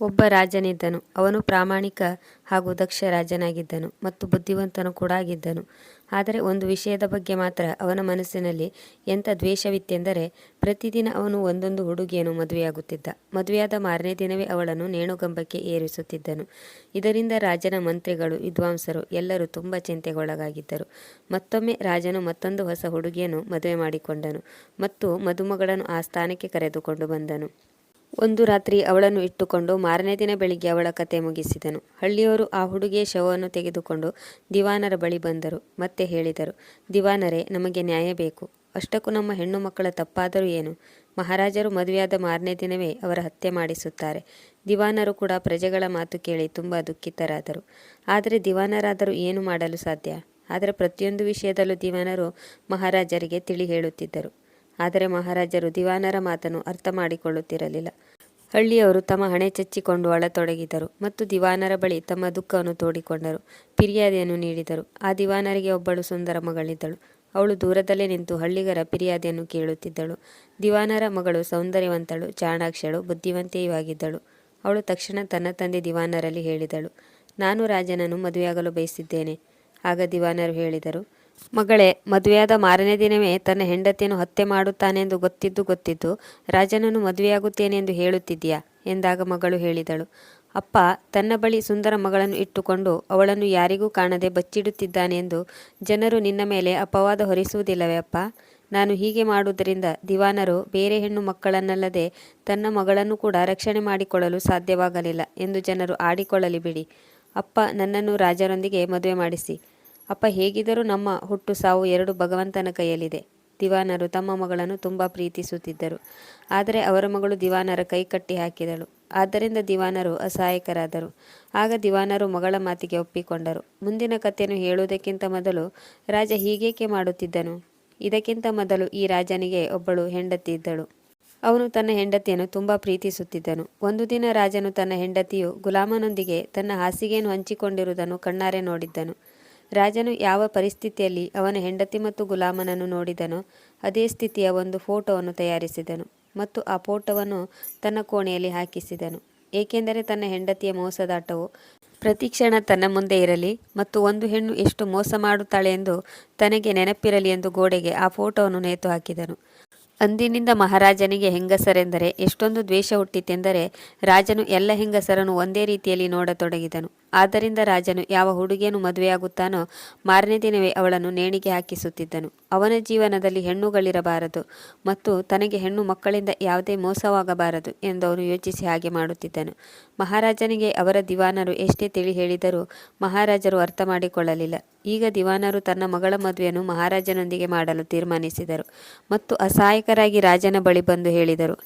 ಒಬ್ಬ ರಾಜನಿದ್ದನು. ಅವನು ಪ್ರಾಮಾಣಿಕ ಹಾಗೂ ದಕ್ಷ ರಾಜನಾಗಿದ್ದನು ಮತ್ತು ಬುದ್ಧಿವಂತನು ಕೂಡ ಆಗಿದ್ದನು. ಆದರೆ ಒಂದು ವಿಷಯದ ಬಗ್ಗೆ ಮಾತ್ರ ಅವನ ಮನಸ್ಸಿನಲ್ಲಿ ಎಂಥ ದ್ವೇಷವಿತ್ತೆಂದರೆ, ಪ್ರತಿದಿನ ಅವನು ಒಂದೊಂದು ಹುಡುಗಿಯನ್ನು ಮದುವೆಯಾಗುತ್ತಿದ್ದ. ಮದುವೆಯಾದ ಮಾರನೇ ದಿನವೇ ಅವಳನ್ನು ನೇಣುಗಂಬಕ್ಕೆ ಏರಿಸುತ್ತಿದ್ದನು. ಇದರಿಂದ ರಾಜನ ಮಂತ್ರಿಗಳು, ವಿದ್ವಾಂಸರು ಎಲ್ಲರೂ ತುಂಬ ಚಿಂತೆಗೊಳಗಾಗಿದ್ದರು. ಮತ್ತೊಮ್ಮೆ ರಾಜನು ಮತ್ತೊಂದು ಹೊಸ ಹುಡುಗಿಯನ್ನು ಮದುವೆ ಮಾಡಿಕೊಂಡನು ಮತ್ತು ಮದುಮಗಳನ್ನು ಆ ಸ್ಥಾನಕ್ಕೆ ಕರೆದುಕೊಂಡು ಬಂದನು. ಒಂದು ರಾತ್ರಿ ಅವಳನ್ನು ಇಟ್ಟುಕೊಂಡು ಮಾರನೇ ದಿನ ಬೆಳಿಗ್ಗೆ ಅವಳ ಕತೆ ಮುಗಿಸಿದನು. ಹಳ್ಳಿಯವರು ಆ ಹುಡುಗಿಯ ಶವವನ್ನು ತೆಗೆದುಕೊಂಡು ದಿವಾನರ ಬಳಿ ಬಂದರು. ಮತ್ತೆ ಹೇಳಿದರು, ದಿವಾನರೇ, ನಮಗೆ ನ್ಯಾಯ ಬೇಕು. ಅಷ್ಟಕ್ಕೂ ನಮ್ಮ ಹೆಣ್ಣು ಮಕ್ಕಳ ತಪ್ಪಾದರೂ ಏನು? ಮಹಾರಾಜರು ಮದುವೆಯಾದ ಮಾರನೇ ದಿನವೇ ಅವರ ಹತ್ಯೆ ಮಾಡಿಸುತ್ತಾರೆ. ದಿವಾನರು ಕೂಡ ಪ್ರಜೆಗಳ ಮಾತು ಕೇಳಿ ತುಂಬ ದುಃಖಿತರಾದರು. ಆದರೆ ದಿವಾನರಾದರೂ ಏನು ಮಾಡಲು ಸಾಧ್ಯ? ಆದರೆ ಪ್ರತಿಯೊಂದು ವಿಷಯದಲ್ಲೂ ದಿವಾನರು ಮಹಾರಾಜರಿಗೆ ತಿಳಿ ಹೇಳುತ್ತಿದ್ದರು. ಆದರೆ ಮಹಾರಾಜರು ದಿವಾನರ ಮಾತನ್ನು ಅರ್ಥ ಮಾಡಿಕೊಳ್ಳುತ್ತಿರಲಿಲ್ಲ ಹಳ್ಳಿಯವರು ತಮ್ಮ ಹಣೆ ಚಚ್ಚಿಕೊಂಡು ಅಳತೊಡಗಿದರು ಮತ್ತು ದಿವಾನರ ಬಳಿ ತಮ್ಮ ದುಃಖವನ್ನು ತೋಡಿಕೊಂಡರು. ಫಿರ್ಯಾದಿಯನ್ನು ನೀಡಿದರು. ಆ ದಿವಾನರಿಗೆ ಒಬ್ಬಳು ಸುಂದರ ಮಗಳಿದ್ದಳು. ಅವಳು ದೂರದಲ್ಲೇ ನಿಂತು ಹಳ್ಳಿಗರ ಫಿರ್ಯಾದಿಯನ್ನು ಕೇಳುತ್ತಿದ್ದಳು. ದಿವಾನರ ಮಗಳು ಸೌಂದರ್ಯವಂತಳು, ಚಾಣಾಕ್ಷಳು, ಬುದ್ಧಿವಂತೆಯೂ ಆಗಿದ್ದಳು. ಅವಳು ತಕ್ಷಣ ತನ್ನ ತಂದೆ ದಿವಾನರಲ್ಲಿ ಹೇಳಿದಳು, ನಾನು ರಾಜನನ್ನು ಮದುವೆಯಾಗಲು ಬಯಸಿದ್ದೇನೆ. ಆಗ ದಿವಾನರು ಹೇಳಿದರು ಮಗಳೇ, ಮದುವೆಯಾದ ಮಾರನೇ ದಿನವೇ ತನ್ನ ಹೆಂಡತಿಯನ್ನು ಹತ್ಯೆ ಮಾಡುತ್ತಾನೆಂದು ಗೊತ್ತಿದ್ದು ಗೊತ್ತಿದ್ದು, ರಾಜನನ್ನು ಮದುವೆಯಾಗುತ್ತೇನೆ ಎಂದು ಹೇಳುತ್ತಿದ್ದೀಯಾ? ಎಂದಾಗ ಮಗಳು ಹೇಳಿದಳು. ಅಪ್ಪ, ತನ್ನ ಬಳಿ ಸುಂದರ ಮಗಳನ್ನು ಇಟ್ಟುಕೊಂಡು ಅವಳನ್ನು ಯಾರಿಗೂ ಕಾಣದೆ ಬಚ್ಚಿಡುತ್ತಿದ್ದಾನೆ ಎಂದು ಜನರು ನಿನ್ನ ಮೇಲೆ ಅಪವಾದ ಹೊರಿಸುವುದಿಲ್ಲವೇ ಅಪ್ಪ? ನಾನು ಹೀಗೆ ಮಾಡುವುದರಿಂದ ದಿವಾನರು ಬೇರೆ ಹೆಣ್ಣು ಮಕ್ಕಳನ್ನಲ್ಲದೆ ತನ್ನ ಮಗಳನ್ನು ಕೂಡ ರಕ್ಷಣೆ ಮಾಡಿಕೊಳ್ಳಲು ಸಾಧ್ಯವಾಗಲಿಲ್ಲ ಎಂದು ಜನರು ಆಡಿಕೊಳ್ಳಲಿ ಬಿಡಿ. ಅಪ್ಪ, ನನ್ನನ್ನು ರಾಜರೊಂದಿಗೆ ಮದುವೆ ಮಾಡಿಸಿ. ಅಪ್ಪ ಹೇಗಿದ್ದರೂ ನಮ್ಮ ಹುಟ್ಟು ಸಾವು ಎರಡು ಭಗವಂತನ ಕೈಯಲ್ಲಿದೆ. ದಿವಾನರು ತಮ್ಮ ಮಗಳನ್ನು ತುಂಬ ಪ್ರೀತಿಸುತ್ತಿದ್ದರು. ಆದರೆ ಅವರ ಮಗಳು ದಿವಾನರ ಕೈ ಕಟ್ಟಿ ಹಾಕಿದಳು. ಆದ್ದರಿಂದ ದಿವಾನರು ಅಸಹಾಯಕರಾದರು. ಆಗ ದಿವಾನರು ಮಗಳ ಮಾತಿಗೆ ಒಪ್ಪಿಕೊಂಡರು. ಮುಂದಿನ ಕಥೆಯನ್ನು ಹೇಳುವುದಕ್ಕಿಂತ ಮೊದಲು ರಾಜ ಹೀಗೇಕೆ ಮಾಡುತ್ತಿದ್ದನು? ಇದಕ್ಕಿಂತ ಮೊದಲು ಈ ರಾಜನಿಗೆ ಒಬ್ಬಳು ಹೆಂಡತಿ ಇದ್ದಳು. ಅವನು ತನ್ನ ಹೆಂಡತಿಯನ್ನು ತುಂಬ ಪ್ರೀತಿಸುತ್ತಿದ್ದನು. ಒಂದು ದಿನ ರಾಜನು ತನ್ನ ಹೆಂಡತಿಯು ಗುಲಾಮನೊಂದಿಗೆ ತನ್ನ ಹಾಸಿಗೆಯನ್ನು ಹಂಚಿಕೊಂಡಿರುವುದನ್ನು ಕಣ್ಣಾರೆ ನೋಡಿದ್ದನು. ರಾಜನು ಯಾವ ಪರಿಸ್ಥಿತಿಯಲ್ಲಿ ಅವನ ಹೆಂಡತಿ ಮತ್ತು ಗುಲಾಮನನ್ನು ನೋಡಿದನೋ, ಅದೇ ಸ್ಥಿತಿಯ ಒಂದು ಫೋಟೋವನ್ನು ತಯಾರಿಸಿದನು ಮತ್ತು ಆ ಫೋಟೋವನ್ನು ತನ್ನ ಕೋಣೆಯಲ್ಲಿ ಹಾಕಿಸಿದನು. ಏಕೆಂದರೆ ತನ್ನ ಹೆಂಡತಿಯ ಮೋಸದಾಟವು ಪ್ರತಿ ಕ್ಷಣ ತನ್ನ ಮುಂದೆ ಇರಲಿ ಮತ್ತು ಒಂದು ಹೆಣ್ಣು ಎಷ್ಟು ಮೋಸ ಮಾಡುತ್ತಾಳೆ ಎಂದು ತನಗೆ ನೆನಪಿರಲಿ ಎಂದು ಗೋಡೆಗೆ ಆ ಫೋಟೋವನ್ನು ನೇತು ಹಾಕಿದನು. ಅಂದಿನಿಂದ ಮಹಾರಾಜನಿಗೆ ಹೆಂಗಸರೆಂದರೆ ಎಷ್ಟೊಂದು ದ್ವೇಷ ಹುಟ್ಟಿತೆಂದರೆ ರಾಜನು ಎಲ್ಲ ಹೆಂಗಸರನ್ನು ಒಂದೇ ರೀತಿಯಲ್ಲಿ ನೋಡತೊಡಗಿದನು. ಆದ್ದರಿಂದ ರಾಜನು ಯಾವ ಹುಡುಗಿಯನ್ನು ಮದುವೆಯಾಗುತ್ತಾನೋ ಮಾರನೇ ದಿನವೇ ಅವಳನ್ನು ನೇಣಿಗೆ ಹಾಕಿಸುತ್ತಿದ್ದನು. ಅವನ ಜೀವನದಲ್ಲಿ ಹೆಣ್ಣುಗಳಿರಬಾರದು ಮತ್ತು ತನಗೆ ಹೆಣ್ಣು ಮಕ್ಕಳಿಂದ ಯಾವುದೇ ಮೋಸವಾಗಬಾರದು ಎಂದು ಅವನು ಯೋಚಿಸಿ ಹಾಗೆ ಮಾಡುತ್ತಿದ್ದನು. ಮಹಾರಾಜನಿಗೆ ಅವರ ದಿವಾನರು ಎಷ್ಟೇ ತಿಳಿ ಹೇಳಿದರೂ ಮಹಾರಾಜರು ಅರ್ಥ ಮಾಡಿಕೊಳ್ಳಲಿಲ್ಲ ಈಗ ದಿವಾನರು ತನ್ನ ಮಗಳ ಮದುವೆಯನ್ನು ಮಹಾರಾಜನೊಂದಿಗೆ ಮಾಡಲು ತೀರ್ಮಾನಿಸಿದರು ಮತ್ತು ಅಸಹಾಯಕರಾಗಿ ರಾಜನ ಬಳಿ ಬಂದು ಹೇಳಿದರು.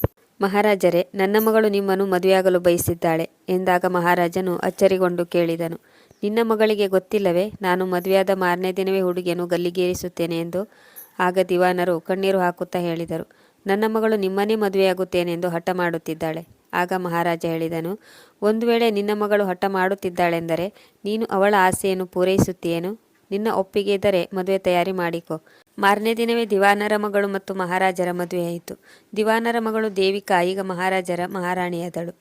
ಮಹಾರಾಜರೇ, ನನ್ನ ಮಗಳು ನಿಮ್ಮನ್ನು ಮದುವೆಯಾಗಲು ಬಯಸಿದ್ದಾಳೆ ಎಂದಾಗ ಮಹಾರಾಜನು ಅಚ್ಚರಿಗೊಂಡು ಕೇಳಿದನು. ನಿನ್ನ ಮಗಳಿಗೆ ಗೊತ್ತಿಲ್ಲವೇ, ನಾನು ಮದುವೆಯಾದ ಮಾರನೇ ದಿನವೇ ಹುಡುಗಿಯನ್ನು ಗಲ್ಲಿಗೇರಿಸುತ್ತೇನೆ ಎಂದು. ಆಗ ದಿವಾನರು ಕಣ್ಣೀರು ಹಾಕುತ್ತಾ ಹೇಳಿದರು. ನನ್ನ ಮಗಳು ನಿಮ್ಮನ್ನೇ ಮದುವೆಯಾಗುತ್ತೇನೆಂದು ಹಠ ಮಾಡುತ್ತಿದ್ದಾಳೆ. ಆಗ ಮಹಾರಾಜ ಹೇಳಿದನು, ಒಂದು ವೇಳೆ ನಿನ್ನ ಮಗಳು ಹಠ ಮಾಡುತ್ತಿದ್ದಾಳೆಂದರೆ ನೀನು ಅವಳ ಆಸೆಯನ್ನು ಪೂರೈಸುತ್ತೀಯೇನು? ನಿನ್ನ ಒಪ್ಪಿಗೆ ಇದ್ದರೆ ಮದುವೆ ತಯಾರಿ ಮಾಡಿಕೊ. ಮಾರನೇ ದಿನವೇ ದಿವಾನರ ಮಗಳು ಮತ್ತು ಮಹಾರಾಜರ ಮದುವೆಯಾಯಿತು ದಿವಾನರ ಮಗಳು ದೇವಿಕಾ, ಈಗ ಮಹಾರಾಜರ ಮಹಾರಾಣಿಯಾದಳು.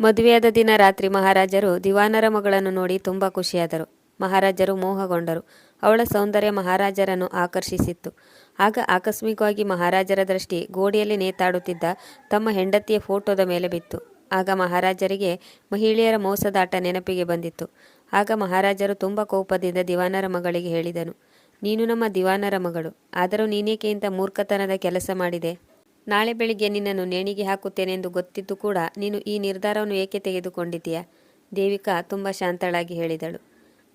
ಮದುವೆಯಾದ ದಿನ ರಾತ್ರಿ ಮಹಾರಾಜರು ದಿವಾನರ ಮಗಳನ್ನು ನೋಡಿ ತುಂಬ ಖುಷಿಯಾದರು. ಮಹಾರಾಜರು ಮೋಹಗೊಂಡರು. ಅವಳ ಸೌಂದರ್ಯ ಮಹಾರಾಜರನ್ನು ಆಕರ್ಷಿಸಿತ್ತು. ಆಗ ಆಕಸ್ಮಿಕವಾಗಿ ಮಹಾರಾಜರ ದೃಷ್ಟಿ ಗೋಡೆಯಲ್ಲಿ ನೇತಾಡುತ್ತಿದ್ದ ತಮ್ಮ ಹೆಂಡತಿಯ ಫೋಟೋದ ಮೇಲೆ ಬಿತ್ತು. ಆಗ ಮಹಾರಾಜರಿಗೆ ಮಹಿಳೆಯರ ಮೋಸದಾಟ ನೆನಪಿಗೆ ಬಂದಿತ್ತು. ಆಗ ಮಹಾರಾಜರು ತುಂಬ ಕೋಪದಿಂದ ದಿವಾನರ ಮಗಳಿಗೆ ಹೇಳಿದನು, ನೀನು ನಮ್ಮ ದಿವಾನರ ಮಗಳು, ಆದರೂ ನೀನೇಕೆ ಇಂಥ ಮೂರ್ಖತನದ ಕೆಲಸ ಮಾಡಿದೆ. ನಾಳೆ ಬೆಳಿಗ್ಗೆ ನಿನ್ನನ್ನು ನೇಣಿಗೆ ಹಾಕುತ್ತೇನೆಂದು ಗೊತ್ತಿದ್ದು ಕೂಡ ನೀನು ಈ ನಿರ್ಧಾರವನ್ನು ಏಕೆ ತೆಗೆದುಕೊಂಡಿದ್ದೀಯ? ದೇವಿಕಾ ತುಂಬ ಶಾಂತಳಾಗಿ ಹೇಳಿದಳು,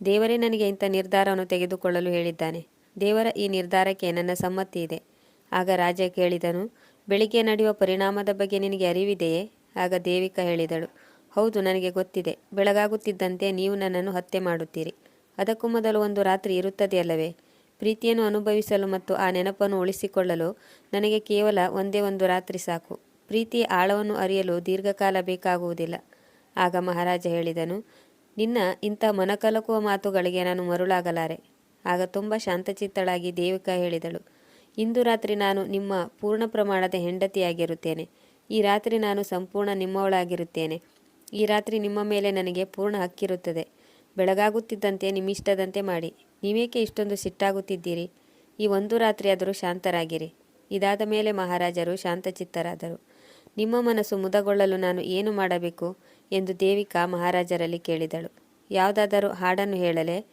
ದೇವರೇ ನನಗೆ ಇಂಥ ನಿರ್ಧಾರವನ್ನು ತೆಗೆದುಕೊಳ್ಳಲು ಹೇಳಿದ್ದಾನೆ. ದೇವರ ಈ ನಿರ್ಧಾರಕ್ಕೆ ನನ್ನ ಸಮ್ಮತಿ ಇದೆ. ಆಗ ರಾಜ ಕೇಳಿದನು, ಬೆಳಿಗ್ಗೆ ನಡೆಯುವ ಪರಿಣಾಮದ ಬಗ್ಗೆ ನಿನಗೆ ಅರಿವಿದೆಯೇ? ಆಗ ದೇವಿಕಾ ಹೇಳಿದಳು ಹೌದು, ನನಗೆ ಗೊತ್ತಿದೆ. ಬೆಳಗಾಗುತ್ತಿದ್ದಂತೆ ನೀವು ನನ್ನನ್ನು ಹತ್ಯೆ ಮಾಡುತ್ತೀರಿ. ಅದಕ್ಕೂ ಮೊದಲು ಒಂದು ರಾತ್ರಿ ಇರುತ್ತದೆಯಲ್ಲವೇ ಪ್ರೀತಿಯನ್ನು ಅನುಭವಿಸಲು ಮತ್ತು ಆ ನೆನಪನ್ನು ಉಳಿಸಿಕೊಳ್ಳಲು ನನಗೆ ಕೇವಲ ಒಂದೇ ಒಂದು ರಾತ್ರಿ ಸಾಕು. ಪ್ರೀತಿಯ ಆಳವನ್ನು ಅರಿಯಲು ದೀರ್ಘಕಾಲ ಬೇಕಾಗುವುದಿಲ್ಲ. ಆಗ ಮಹಾರಾಜ ಹೇಳಿದನು, ನಿನ್ನ ಇಂಥ ಮನಕಲಕುವ ಮಾತುಗಳಿಗೆ ನಾನು ಮರುಳಾಗಲಾರೆ. ಆಗ ತುಂಬ ಶಾಂತಚಿತ್ತಳಾಗಿ ದೇವಿಕಾ ಹೇಳಿದಳು, ಇಂದು ರಾತ್ರಿ ನಾನು ನಿಮ್ಮ ಪೂರ್ಣ ಪ್ರಮಾಣದ ಹೆಂಡತಿಯಾಗಿರುತ್ತೇನೆ. ಈ ರಾತ್ರಿ ನಾನು ಸಂಪೂರ್ಣ ನಿಮ್ಮವಳಾಗಿರುತ್ತೇನೆ. ಈ ರಾತ್ರಿ ನಿಮ್ಮ ಮೇಲೆ ನನಗೆ ಪೂರ್ಣ ಹಕ್ಕಿರುತ್ತದೆ. ಬೆಳಗಾಗುತ್ತಿದ್ದಂತೆ ನಿಮ್ಮಿಷ್ಟದಂತೆ ಮಾಡಿ. ನೀವೇಕೆ ಇಷ್ಟೊಂದು ಸಿಟ್ಟಾಗುತ್ತಿದ್ದೀರಿ? ಈ ಒಂದು ರಾತ್ರಿಯಾದರೂ ಶಾಂತರಾಗಿರಿ. ಇದಾದ ಮೇಲೆ ಮಹಾರಾಜರು ಶಾಂತಚಿತ್ತರಾದರು. ನಿಮ್ಮ ಮನಸ್ಸು ಮುದಗೊಳ್ಳಲು ನಾನು ಏನು ಮಾಡಬೇಕು? ಎಂದು ದೇವಿಕಾ ಮಹಾರಾಜರಲ್ಲಿ ಕೇಳಿದಳು. ಯಾವುದಾದರೂ ಹಾಡನ್ನು ಹೇಳಲೆ,